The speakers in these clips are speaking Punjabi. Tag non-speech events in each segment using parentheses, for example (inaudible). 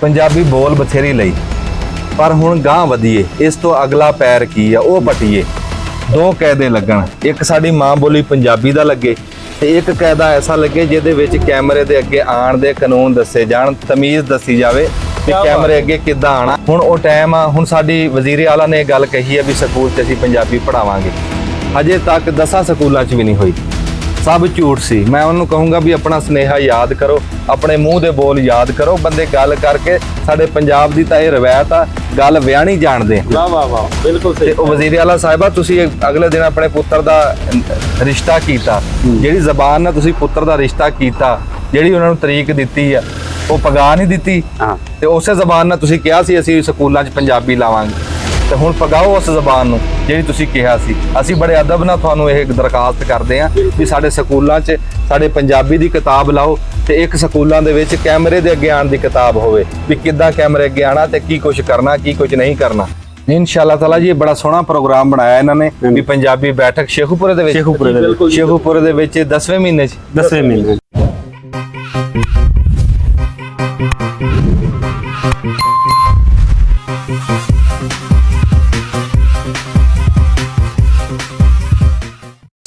ਪੰਜਾਬੀ ਬੋਲ ਬਥੇਰੀ ਲਈ। ਪਰ ਹੁਣ ਗਾਂ ਵਧੀਏ ਇਸ ਤੋਂ ਅਗਲਾ ਪੈਰ ਕੀ ਆ ਉਹ ਪਟੀਏ। ਦੋ ਕਾਇਦੇ ਲੱਗਣ ਇੱਕ ਸਾਡੀ ਮਾਂ ਬੋਲੀ ਪੰਜਾਬੀ ਦਾ ਲੱਗੇ ਤੇ ਇੱਕ ਕਾਇਦਾ ਐਸਾ ਲੱਗੇ ਜਿਹਦੇ ਵਿੱਚ ਕੈਮਰੇ ਦੇ ਅੱਗੇ ਆਣ ਦੇ ਕਾਨੂੰਨ ਦੱਸੇ ਜਾਣ ਤਮੀਜ਼ ਦੱਸੀ ਜਾਵੇ ਕਿ ਕੈਮਰੇ ਅੱਗੇ ਕਿੱਦਾਂ ਆਣਾ ਹੁਣ ਉਹ ਟਾਈਮ ਆ ਹੁਣ ਸਾਡੀ ਵਜ਼ੀਰ ਆਲਾ ਨੇ ਇਹ ਗੱਲ ਕਹੀ ਹੈ ਵੀ ਸਕੂਲ 'ਚ ਅਸੀਂ ਪੰਜਾਬੀ ਪੜਾਵਾਂਗੇ ਹਜੇ ਤੱਕ ਦਸਾਂ ਸਕੂਲਾਂ 'ਚ ਵੀ ਨਹੀਂ ਹੋਈ। ਸਭ ਝੂਠ ਸੀ। ਮੈਂ ਉਹਨੂੰ ਕਹੂੰਗਾ ਵੀ ਆਪਣਾ ਸਨੇਹਾ ਯਾਦ ਕਰੋ ਆਪਣੇ ਮੂੰਹ ਦੇ ਬੋਲ ਯਾਦ ਕਰੋ। ਬੰਦੇ ਗੱਲ ਕਰਕੇ ਸਾਡੇ ਪੰਜਾਬ ਦੀ ਤਾਂ ਇਹ ਰਵਾਇਤ ਆ ਗੱਲ ਵਿਆਹਣੀ ਜਾਣਦੇ ਆ। ਵਾਹ ਵਾਹ ਵਾਹ। ਬਿਲਕੁਲ ਤੇ ਸਹੀ ਉਹ ਵਜ਼ੀਰ ਆਲਾ ਸਾਹਿਬਾ ਤੁਸੀਂ ਅਗਲੇ ਦਿਨ ਆਪਣੇ ਪੁੱਤਰ ਦਾ ਰਿਸ਼ਤਾ ਕੀਤਾ। ਜਿਹੜੀ ਜ਼ਬਾਨ ਨਾਲ ਤੁਸੀਂ ਪੁੱਤਰ ਦਾ ਰਿਸ਼ਤਾ ਕੀਤਾ ਜਿਹੜੀ ਉਹਨਾਂ ਨੂੰ ਤਰੀਕ ਦਿੱਤੀ ਆ ਉਹ ਪਗਾ ਨਹੀਂ ਦਿੱਤੀ। ਤੇ ਉਸੇ ਜ਼ਬਾਨ ਨਾਲ ਤੁਸੀਂ ਕਿਹਾ ਸੀ ਅਸੀਂ ਸਕੂਲਾਂ 'ਚ ਪੰਜਾਬੀ ਲਾਵਾਂਗੇ। ਤੇ ਹੁਣ ਪਗਾਓ ਉਸ ਜ਼ਬਾਨ ਨੂੰ ਜਿਹੜੀ ਤੁਸੀਂ ਕਿਹਾ ਸੀ। ਅਸੀਂ ਬੜੇ ਅਦਬ ਨਾਲ ਤੁਹਾਨੂੰ ਇਹ ਦਰਖਾਸਤ ਕਰਦੇ ਹਾਂ ਵੀ ਸਾਡੇ ਸਕੂਲਾਂ 'ਚ ਸਾਡੇ ਪੰਜਾਬੀ ਦੀ ਕਿਤਾਬ ਲਾਓ ਤੇ ਇੱਕ ਸਕੂਲਾਂ ਦੇ ਵਿੱਚ ਕੈਮਰੇ ਦੇ ਅੱਗੇ ਆਉਣ ਦੀ ਕਿਤਾਬ ਹੋਵੇ ਵੀ ਕਿੱਦਾਂ ਕੈਮਰੇ ਅੱਗੇ ਆਣਾ ਤੇ ਕੀ ਕੁਝ ਕਰਨਾ ਕੀ ਕੁਝ ਨਹੀਂ ਕਰਨਾ। ਇਨਸ਼ਾਅੱਲਾ ਤਾਲਾ ਜੀ ਇਹ ਬੜਾ ਸੋਹਣਾ ਪ੍ਰੋਗਰਾਮ ਬਣਾਇਆ ਇਹਨਾਂ ਨੇ ਵੀ ਪੰਜਾਬੀ ਬੈਠਕ ਸ਼ੇਖੂਪੁਰੇ ਦੇ ਵਿੱਚ। ਸ਼ੇਖੂਪੁਰੇ ਦੇ ਵਿੱਚ। ਬਿਲਕੁਲ ਜੀ, ਸ਼ੇਖੂਪੁਰੇ ਦੇ ਵਿੱਚ 10ਵੇਂ ਮਹੀਨੇ 'ਚ। ਦਸਵੇਂ ਮਹੀਨੇ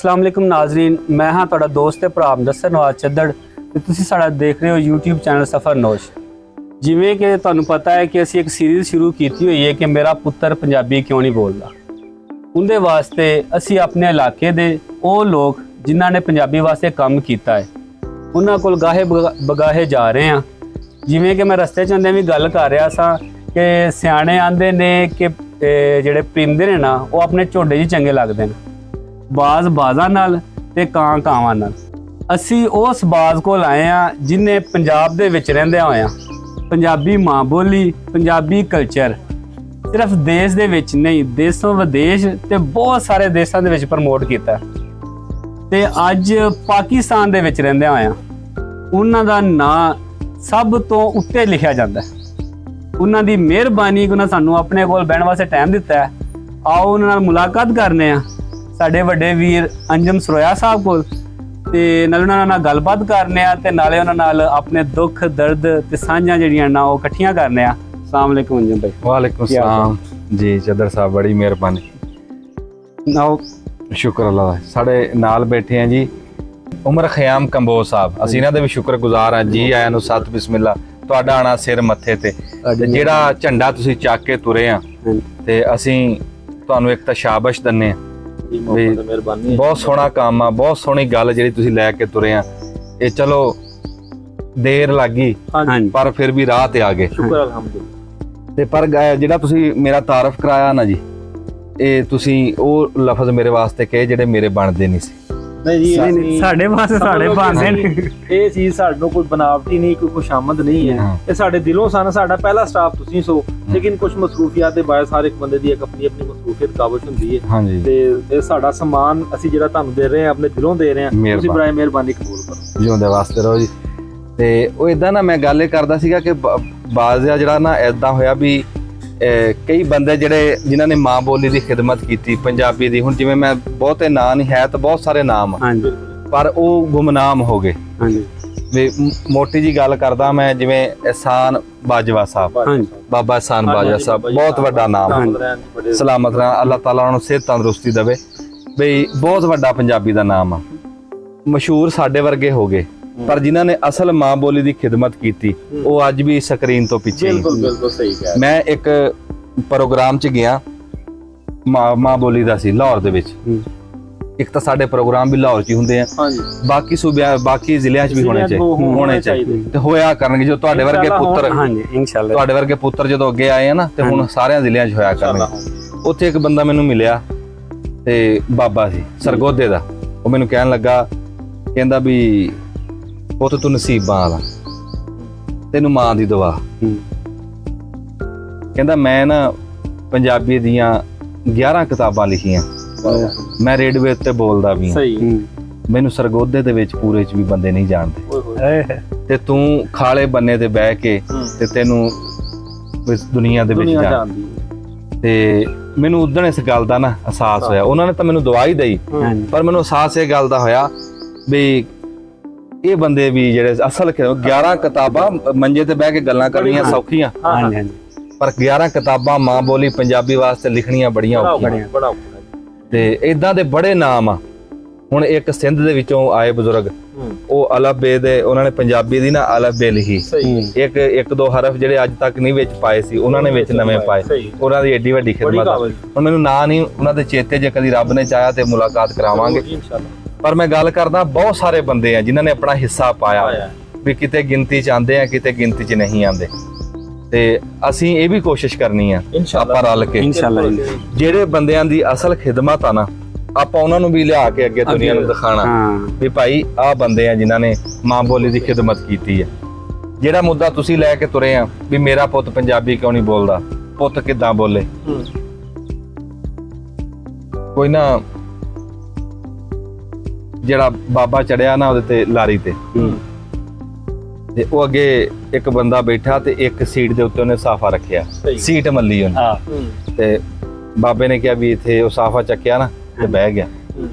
ਅਸਲਾਮ ਅਲੈਕੁਮ ਨਾਜ਼ਰੀਨ, ਮੈਂ ਹਾਂ ਤੁਹਾਡਾ ਦੋਸਤ ਤੇ ਭਰਾ ਮੁਦੱਸਰ ਨਵਾਜ਼ ਚੱਦੜ ਤੇ ਤੁਸੀਂ ਸਾਡਾ ਦੇਖ ਰਹੇ ਹੋ YouTube ਚੈਨਲ ਸਫਰ ਨੋਸ਼। ਜਿਵੇਂ ਕਿ ਤੁਹਾਨੂੰ ਪਤਾ ਹੈ ਕਿ ਅਸੀਂ ਇੱਕ ਸੀਰੀਜ਼ ਸ਼ੁਰੂ ਕੀਤੀ ਹੋਈ ਹੈ ਕਿ ਮੇਰਾ ਪੁੱਤਰ ਪੰਜਾਬੀ ਕਿਉਂ ਨਹੀਂ ਬੋਲਦਾ। ਉਹਦੇ ਵਾਸਤੇ ਅਸੀਂ ਆਪਣੇ ਇਲਾਕੇ ਦੇ ਉਹ ਲੋਕ ਜਿਨ੍ਹਾਂ ਨੇ ਪੰਜਾਬੀ ਵਾਸਤੇ ਕੰਮ ਕੀਤਾ ਹੈ, ਉਹਨਾਂ ਕੋਲ ਗਾਹੇ ਬਗਾ- ਬਗਾਹੇ ਜਾ ਰਹੇ ਹਾਂ। ਜਿਵੇਂ ਕਿ ਮੈਂ ਰਸਤੇ 'ਚ ਹੁੰਦੇ ਵੀ ਗੱਲ ਕਰ ਰਿਹਾ ਸਾਂ ਕਿ ਸਿਆਣੇ ਆਂਦੇ ਨੇ ਕਿ ਜਿਹੜੇ ਪਰਿੰਦੇ ਨੇ ਨਾ, ਉਹ ਆਪਣੇ ਝੋਡੇ 'ਚ ਚੰਗੇ ਲੱਗਦੇ ਨੇ। ਬਾਜ਼ ਬਾਜ਼ਾਂ ਨਾਲ ਤੇ ਕਾਂ ਕਾਵਾਂ ਨਾਲ। ਅਸੀਂ ਉਸ ਬਾਜ਼ ਕੋਲ ਆਏ ਆ ਜਿਨੇ ਪੰਜਾਬ ਦੇ ਵਿੱਚ ਰਹਿੰਦੇ ਹੋਇਆ ਪੰਜਾਬੀ ਮਾਂ ਬੋਲੀ, ਪੰਜਾਬੀ ਕਲਚਰ ਸਿਰਫ ਦੇਸ਼ ਦੇ ਵਿੱਚ ਨਹੀਂ, ਦੇਸ਼ੋਂ ਵਿਦੇਸ਼ ਤੇ ਬਹੁਤ ਸਾਰੇ ਦੇਸ਼ਾਂ ਦੇ ਵਿੱਚ ਪ੍ਰਮੋਟ ਕੀਤਾ। ਤੇ ਅੱਜ ਪਾਕਿਸਤਾਨ ਦੇ ਵਿੱਚ ਰਹਿੰਦੇ ਹੋਇਆ ਉਹਨਾਂ ਦਾ ਨਾਂ ਸਭ ਤੋਂ ਉੱਤੇ ਲਿਖਿਆ ਜਾਂਦਾ ਹੈ। ਉਹਨਾਂ ਦੀ ਮਿਹਰਬਾਨੀ ਕਿ ਉਹਨਾਂ ਸਾਨੂੰ ਆਪਣੇ ਕੋਲ ਬਹਿਣ ਵਾਸਤੇ ਟਾਈਮ ਦਿੱਤਾ ਹੈ। ਆਓ ਉਹਨਾਂ ਨਾਲ ਮੁਲਾਕਾਤ ਕਰਨੇ ਆ ਸਾਡੇ ਵੱਡੇ ਵੀਰ ਅੰਜਮ ਸਰੋਇਆ ਸਾਹਿਬ ਕੋਲ ਤੇ ਨਾਲ ਉਹਨਾਂ ਨਾਲ ਗੱਲਬਾਤ ਕਰਨੇ ਆ ਤੇ ਨਾਲੇ ਉਹਨਾਂ ਨਾਲ ਆਪਣੇ ਦੁੱਖ ਦਰਦ ਤੇ ਸਾਂਝਾਂ ਜਿਹੜੀਆਂ ਨਾ ਉਹ ਇਕੱਠੀਆਂ ਕਰਨੇ ਆ। ਅਸਲਾਮ ਅਲੈਕੁਮ ਅੰਜਮ ਭਾਈ। ਵਾਲੇਕੁਮ ਸਲਾਮ। ਜੀ ਚਦਰ ਸਾਹਿਬ ਬੜੀ ਮਿਹਰਬਾਨੀ। ਨਾਓ ਸ਼ੁਕਰ ਅੱਲਾ ਦਾ। ਸਾਡੇ ਨਾਲ ਬੈਠੇ ਆ ਜੀ ਉਮਰ ਖਿਆਮ ਕੰਬੋ ਸਾਹਿਬ। ਅਸੀਂ ਇਹਨਾਂ ਦੇ ਵੀ ਸ਼ੁਕਰਗੁਜ਼ਾਰ ਆ। ਜੀ ਆਇਆਂ ਨੂੰ ਸਤ ਬਿਸਮਿਲ੍ਲਾ। ਤੁਹਾਡਾ ਆਣਾ ਸਿਰ ਮੱਥੇ ਤੇ। ਤੇ ਜਿਹੜਾ ਝੰਡਾ ਤੁਸੀਂ ਚੱਕ ਕੇ ਤੁਰੇ ਆ ਤੇ ਅਸੀਂ ਤੁਹਾਨੂੰ ਇੱਕ ਤਾਂ ਸ਼ਾਬਾਸ਼ ਦਿੰਨੇ ਆ। ਜੀ ਮੁਹੱਬਤ ਮਿਹਰਬਾਨੀ ਹੈ। ਬਹੁਤ ਸੋਹਣਾ ਕੰਮ ਆ ਬਹੁਤ ਸੋਹਣੀ ਗੱਲ ਜਿਹੜੀ ਤੁਸੀਂ ਲੈ ਕੇ ਤੁਰੇ ਆ। ਇਹ ਚਲੋ ਦੇਰ ਲੱਗੀ ਹਾਂਜੀ। ਪਰ ਫਿਰ ਵੀ ਰਾਹ ਤੇ ਆ ਗਏ। ਸ਼ੁਕਰ ਅਲਹਮਦੁਲਿਲਾ। ਤੇ ਪਰ ਗ- ਜਿਹੜਾ ਤੁਸੀਂ ਮੇਰਾ ਤਾਰਫ ਕਰਾਇਆ ਨਾ ਜੀ ਇਹ ਤੁਸੀਂ ਉਹ ਲਫ਼ਜ਼ ਮੇਰੇ ਵਾਸਤੇ ਕਹੇ ਜਿਹੜੇ ਮੇਰੇ ਬਣਦੇ ਨਹੀਂ ਸੀ। ਨਹੀਂ ਜੀ ਨਹੀਂ, ਨਹੀਂ, ਅਸੀਂ- ਸਾਡੇ ਵਾਸਤੇ ਸਾਡੇ ਲਓ ਕਿ ਨੇ। ਅਸੀਂ- ਇਹ ਚੀਜ਼ ਸਾਨੂੰ ਕੋਈ ਬਨਾਵਟੀ ਨਹੀਂ ਕੋਈ ਖੁਸ਼ਾਮਦ ਨਹੀਂ ਹੈ। ਹਾਂ। ਇਹ ਸਾਡੇ ਦਿਲੋਂ ਸਨ ਸਾਡਾ ਪਹਿਲਾ ਸਟਾਫ ਤੁਸੀਂ ਸੋ। ਲੇਕਿਨ ਕੁਝ ਮਸਰੂਫੀਅਤ ਦੇ ਬਾਅਦ ਹਰ ਇੱਕ ਬੰਦੇ ਦੀ ਇੱਕ ਆਪਣੀ ਆਪਣੀ ਮਸਰੂਫੀਅਤ ਕਾਬਜ ਹੁੰਦੀ ਹੈ। ਹਾਂਜੀ। ਤੇ ਇਹ ਸਾਡਾ ਸਮਾਨ ਅਸੀਂ ਜਿਹੜਾ ਤੁਹਾਨੂੰ ਦੇ ਰਹੇ ਹਾਂ ਆਪਣੇ ਦਿਲੋਂ ਦੇ ਰਹੇ ਹਾਂ ਤੁਸੀਂ ਮਿਹਰਬਾਨੀ। ਬਰਾਏ ਮਿਹਰਬਾਨੀ ਕਬੂਲ ਕਰੋ। ਜਿਉਂਦੇ ਵਾਸਤੇ ਰਹੋ ਜੀ। ਤੇ ਉਹ ਇਦਾਂ ਨਾ ਮੈਂ ਗੱਲ ਇਹ ਕਰਦਾ ਸੀਗਾ ਕਿ ਬ- ਬਾਜ਼ ਆ ਜਿਹੜਾ ਨਾ ਇਦਾਂ ਹੋਇਆ ਵੀ ਕਈ ਬੰਦੇ ਜਿਹੜੇ ਜਿਨ੍ਹਾਂ ਨੇ ਮਾਂ ਬੋਲੀ ਦੀ ਖਿਦਮਤ ਕੀਤੀ ਪੰਜਾਬੀ ਦੀ। ਹੁਣ ਜਿਵੇਂ ਮੈਂ ਬਹੁਤੇ ਨਾਂ ਨਹੀਂ ਹੈ ਤਾਂ ਬਹੁਤ ਸਾਰੇ ਨਾਮ ਹਾਂਜੀ। ਪਰ ਉਹ ਗੁਮਨਾਮ ਹੋ ਗਏ। ਹਾਂਜੀ। ਵੀ ਮੋਟੀ ਜੀ ਗੱਲ ਕਰਦਾ ਮੈਂ ਜਿਵੇਂ ਅਹਿਸਾਨ ਬਾਜਵਾ ਸਾਹਿਬ। ਹਾਂਜੀ ਬਾਬਾ ਅਹਿਸਾਨ ਬਾਜਵਾ ਸਾਹਿਬ ਬਹੁਤ ਵੱਡਾ ਨਾਮ। ਸਲਾਮਤ ਰਹਿਣ ਅੱਲਾਹ ਤਾਲਾ ਉਹਨਾਂ ਨੂੰ ਸਿਹਤ ਤੰਦਰੁਸਤੀ ਦੇਵੇ। ਬਈ ਬਹੁਤ ਵੱਡਾ ਪੰਜਾਬੀ ਦਾ ਨਾਮ ਆ। ਮਸ਼ਹੂਰ ਸਾਡੇ ਵਰਗੇ ਹੋ ਗਏ। ਪਰ ਜਿਨ੍ਹਾਂ ਨੇ ਅਸਲ ਮਾਂ ਬੋਲੀ ਦੀ ਖਿਦਮਤ ਕੀਤੀ ਉਹ ਅੱਜ ਵੀ ਸਕਰੀਨ ਤੋਂ ਪਿੱਛੇ ਬਿਲਕੁਲ ਬਿਲਕੁਲ ਸਹੀ ਕਹਿ। ਮੈਂ ਇੱਕ ਪ੍ਰੋਗਰਾਮ 'ਚ ਗਿਆ ਮਾਂ ਮਾਂ ਬੋਲੀ ਦਾ ਸੀ ਲਾਹੌਰ ਦੇ ਵਿੱਚ। ਇੱਕ ਤਾਂ ਸਾਡੇ ਪ੍ਰੋਗਰਾਮ ਵੀ ਲਾਹੌਰ 'ਚ ਹੀ ਹੁੰਦੇ ਆ। ਹਾਂਜੀ। ਬਾਕੀ ਸੂਬਿਆਂ ਬਾਕੀ ਜ਼ਿਲ੍ਹਿਆਂ 'ਚ ਵੀ ਹੋਣੇ ਚਾਹੀਦੇ ਹੋਣੇ ਚਾਹੀਦੇ। ਤੇ ਹੋਇਆ ਕਰਨਗੇ ਜੋ ਤੁਹਾਡੇ ਵਰਗੇ ਪੁੱਤਰ ਹਾਂਜੀ ਇਨਸ਼ਾਅੱਲਾ। ਤੁਹਾਡੇ ਵਰਗੇ ਪੁੱਤਰ ਜਦੋਂ ਅੱਗੇ ਆਏ ਆ ਨਾ ਤੇ ਹੁਣ ਸਾਰਿਆਂ ਜ਼ਿਲ੍ਹਿਆਂ 'ਚ ਹੋਇਆ ਕਰਨਗੇ। ਉੱਥੇ ਇੱਕ ਬੰਦਾ ਮੈਨੂੰ ਮਿਲਿਆ ਤੇ ਬਾਬਾ ਸੀ ਸਰਗੋਧੇ ਦਾ। ਉਹ ਮੈਨੂੰ ਕਹਿਣ ਲੱਗਾ ਕਹਿੰਦਾ ਵੀ ਪੁੱਤ ਤੂੰ ਨਸੀਬਾਂ ਵਾਲਾ। ਤੈਨੂੰ ਮਾਂ ਦੀ ਦੁਆ ਹੂੰ। ਕਹਿੰਦਾ ਮੈਂ ਨਾ ਪੰਜਾਬੀ ਦੀਆਂ 11 ਕਿਤਾਬਾਂ ਲਿਖੀਆਂ। ਮੈਂ ਰੇਡੀਓ ਉੱਤੇ ਬੋਲਦਾ ਵੀ ਹਾਂ। ਸਹੀ। ਮੈਨੂੰ ਸਰਗੋਧੇ ਦੇ ਵਿੱਚ ਪੂਰੇ ਚ ਵੀ ਬੰਦੇ ਨਹੀਂ ਜਾਣਦੇ। ਤੇ ਤੂੰ ਖਾਲੇ ਬੰਨੇ ਤੇ ਬਹਿ ਕੇ। ਤੇ ਤੈਨੂੰ ਇਸ ਦੁਨੀਆ ਦੇ ਵਿੱਚ ਜਾਣਦੀ। ਤੇ ਮੈਨੂੰ ਉਦੋਂ ਇਸ ਗੱਲ ਦਾ ਨਾ ਅਹਿਸਾਸ ਹੋਇਆ। ਉਹਨਾਂ ਨੇ ਤਾਂ ਮੈਨੂੰ ਦਵਾਈ ਦਈ। ਪਰ ਮੈਨੂੰ ਅਹਿਸਾਸ ਇਹ ਗੱਲ ਦਾ ਹੋਇਆ ਵੀ ਇਹ ਬੰਦੇ ਵੀ ਜਿਹੜੇ ਅਸਲ ਕਿ 11 ਕਿਤਾਬਾਂ ਮੰਜੇ ਤੇ ਬਹਿ ਕੇ ਗੱਲਾਂ ਕਰਨੀਆਂ ਸੌਖੀਆਂ। ਹਾਂ ਹਾਂਜੀ ਹਾਂਜੀ। ਪਰ 11 ਕਿਤਾਬਾਂ ਮਾਂ ਬੋਲੀ ਪੰਜਾਬੀ ਵਾਸਤੇ ਲਿਖਣੀਆਂ ਬੜੀਆਂ ਬੜਾ ਔਖੀਆਂ। ਬੜਾ ਔਖਾ। ਤੇ ਇਦਾਂ ਦੇ ਬੜੇ ਨਾਮ ਆ। ਹੁਣ ਇੱਕ ਸਿੰਧ ਦੇ ਵਿੱਚੋਂ ਆਏ ਬਜ਼ੁਰਗ। ਉਹ ਅਲਫ ਬੇ ਦੇ ਉਹਨਾਂ ਨੇ ਪੰਜਾਬੀ ਦੀ ਨਾ ਅਲਫ ਬੇ ਲਿਖੀ ਇੱਕ ਇੱਕ ਦੋ ਹਰਫ ਜਿਹੜੇ ਅੱਜ ਤੱਕ ਨਹੀਂ ਵਿੱਚ ਪਾਏ ਸੀ ਉਹਨਾਂ ਨੇ ਵਿੱਚ ਨਵੇਂ ਪਾਏ। ਉਹਨਾਂ ਦੀ ਏਡੀ ਵੱਡੀ ਖਿਦਮਤ। ਹੁਣ ਮੈਨੂੰ ਨਾਂ ਨਹੀਂ ਉਹਨਾਂ ਦੇ ਚੇਤੇ ਜੇ ਕਦੀ ਰੱਬ ਨੇ ਚਾਹਿਆ ਤੇ ਮੁਲਾਕਾਤ ਕਰਾਵਾਂਗੇ। ਇਨਸ਼ਾਅੱਲਾ। ਪਰ ਮੈਂ ਗੱਲ ਕਰਦਾ ਬਹੁਤ ਸਾਰੇ ਬੰਦੇ ਆ ਜਿਨ੍ਹਾਂ ਨੇ ਆਪਣਾ ਹਿੱਸਾ ਪਾਇਆ। ਵੀ ਕਿਤੇ ਗਿਣਤੀ ਚ ਆਂਦੇ ਆ ਕਿਤੇ ਗਿਣਤੀ ਚ ਨਹੀਂ ਆਂਦੇ ਤੇ ਅਸੀਂ ਇਹ ਵੀ ਕੋਸ਼ਿਸ਼ ਕਰਨੀ ਆ। ਆਪਾਂ ਰਲ ਕੇ। ਇਨਸ਼ਾਅੱਲਾ। ਜਿਹੜੇ ਬੰਦਿਆਂ ਦੀ ਅਸਲ ਖਿਦਮਤ ਆ ਨਾ ਆਪਾਂ ਉਹਨਾਂ ਨੂੰ ਵੀ ਲਿਆ ਕੇ ਅੱਗੇ ਦੁਨੀਆ ਨੂੰ ਦਿਖਾਣਾ ਵੀ ਭਾਈ ਆਹ ਬੰਦੇ ਆ ਜਿਨ੍ਹਾਂ ਨੇ ਮਾਂ ਬੋਲੀ ਦੀ ਖਿਦਮਤ ਕੀਤੀ ਹੈ ਜਿਹੜਾ ਮੁੱਦਾ ਤੁਸੀਂ ਲੈ ਕੇ ਤੁਰੇ ਆ ਵੀ ਮੇਰਾ ਪੁੱਤ ਪੰਜਾਬੀ ਕਿਉਂ ਨਹੀਂ ਬੋਲਦਾ? ਪੁੱਤ ਕਿੱਦਾਂ ਬੋਲੇ? ਕੋਈ ਨਾ ਜਿਹੜਾ ਬਾਬਾ ਚੜਿਆ ਨਾ ਉਹਦੇ ਤੇ ਲਾਰੀ ਤੇ। ਹੂੰ। ਤੇ ਉਹ ਅੱਗੇ ਇੱਕ ਬੰਦਾ ਬੈਠਾ ਤੇ ਇੱਕ ਸੀਟ ਦੇ ਉੱਤੇ ਉਹਨੇ ਸਾਫਾ ਰੱਖਿਆ। ਸੀਟ ਮੱਲੀ ਉਹਨੇ। ਤੇ ਬਾਬੇ ਨੇ ਕਿਹਾ ਵੀ ਇੱਥੇ ਉਹ ਸਾਫਾ ਚੱਕਿਆ ਨਾ ਤੇ ਬਹਿ ਗਿਆ। ਹੂੰ।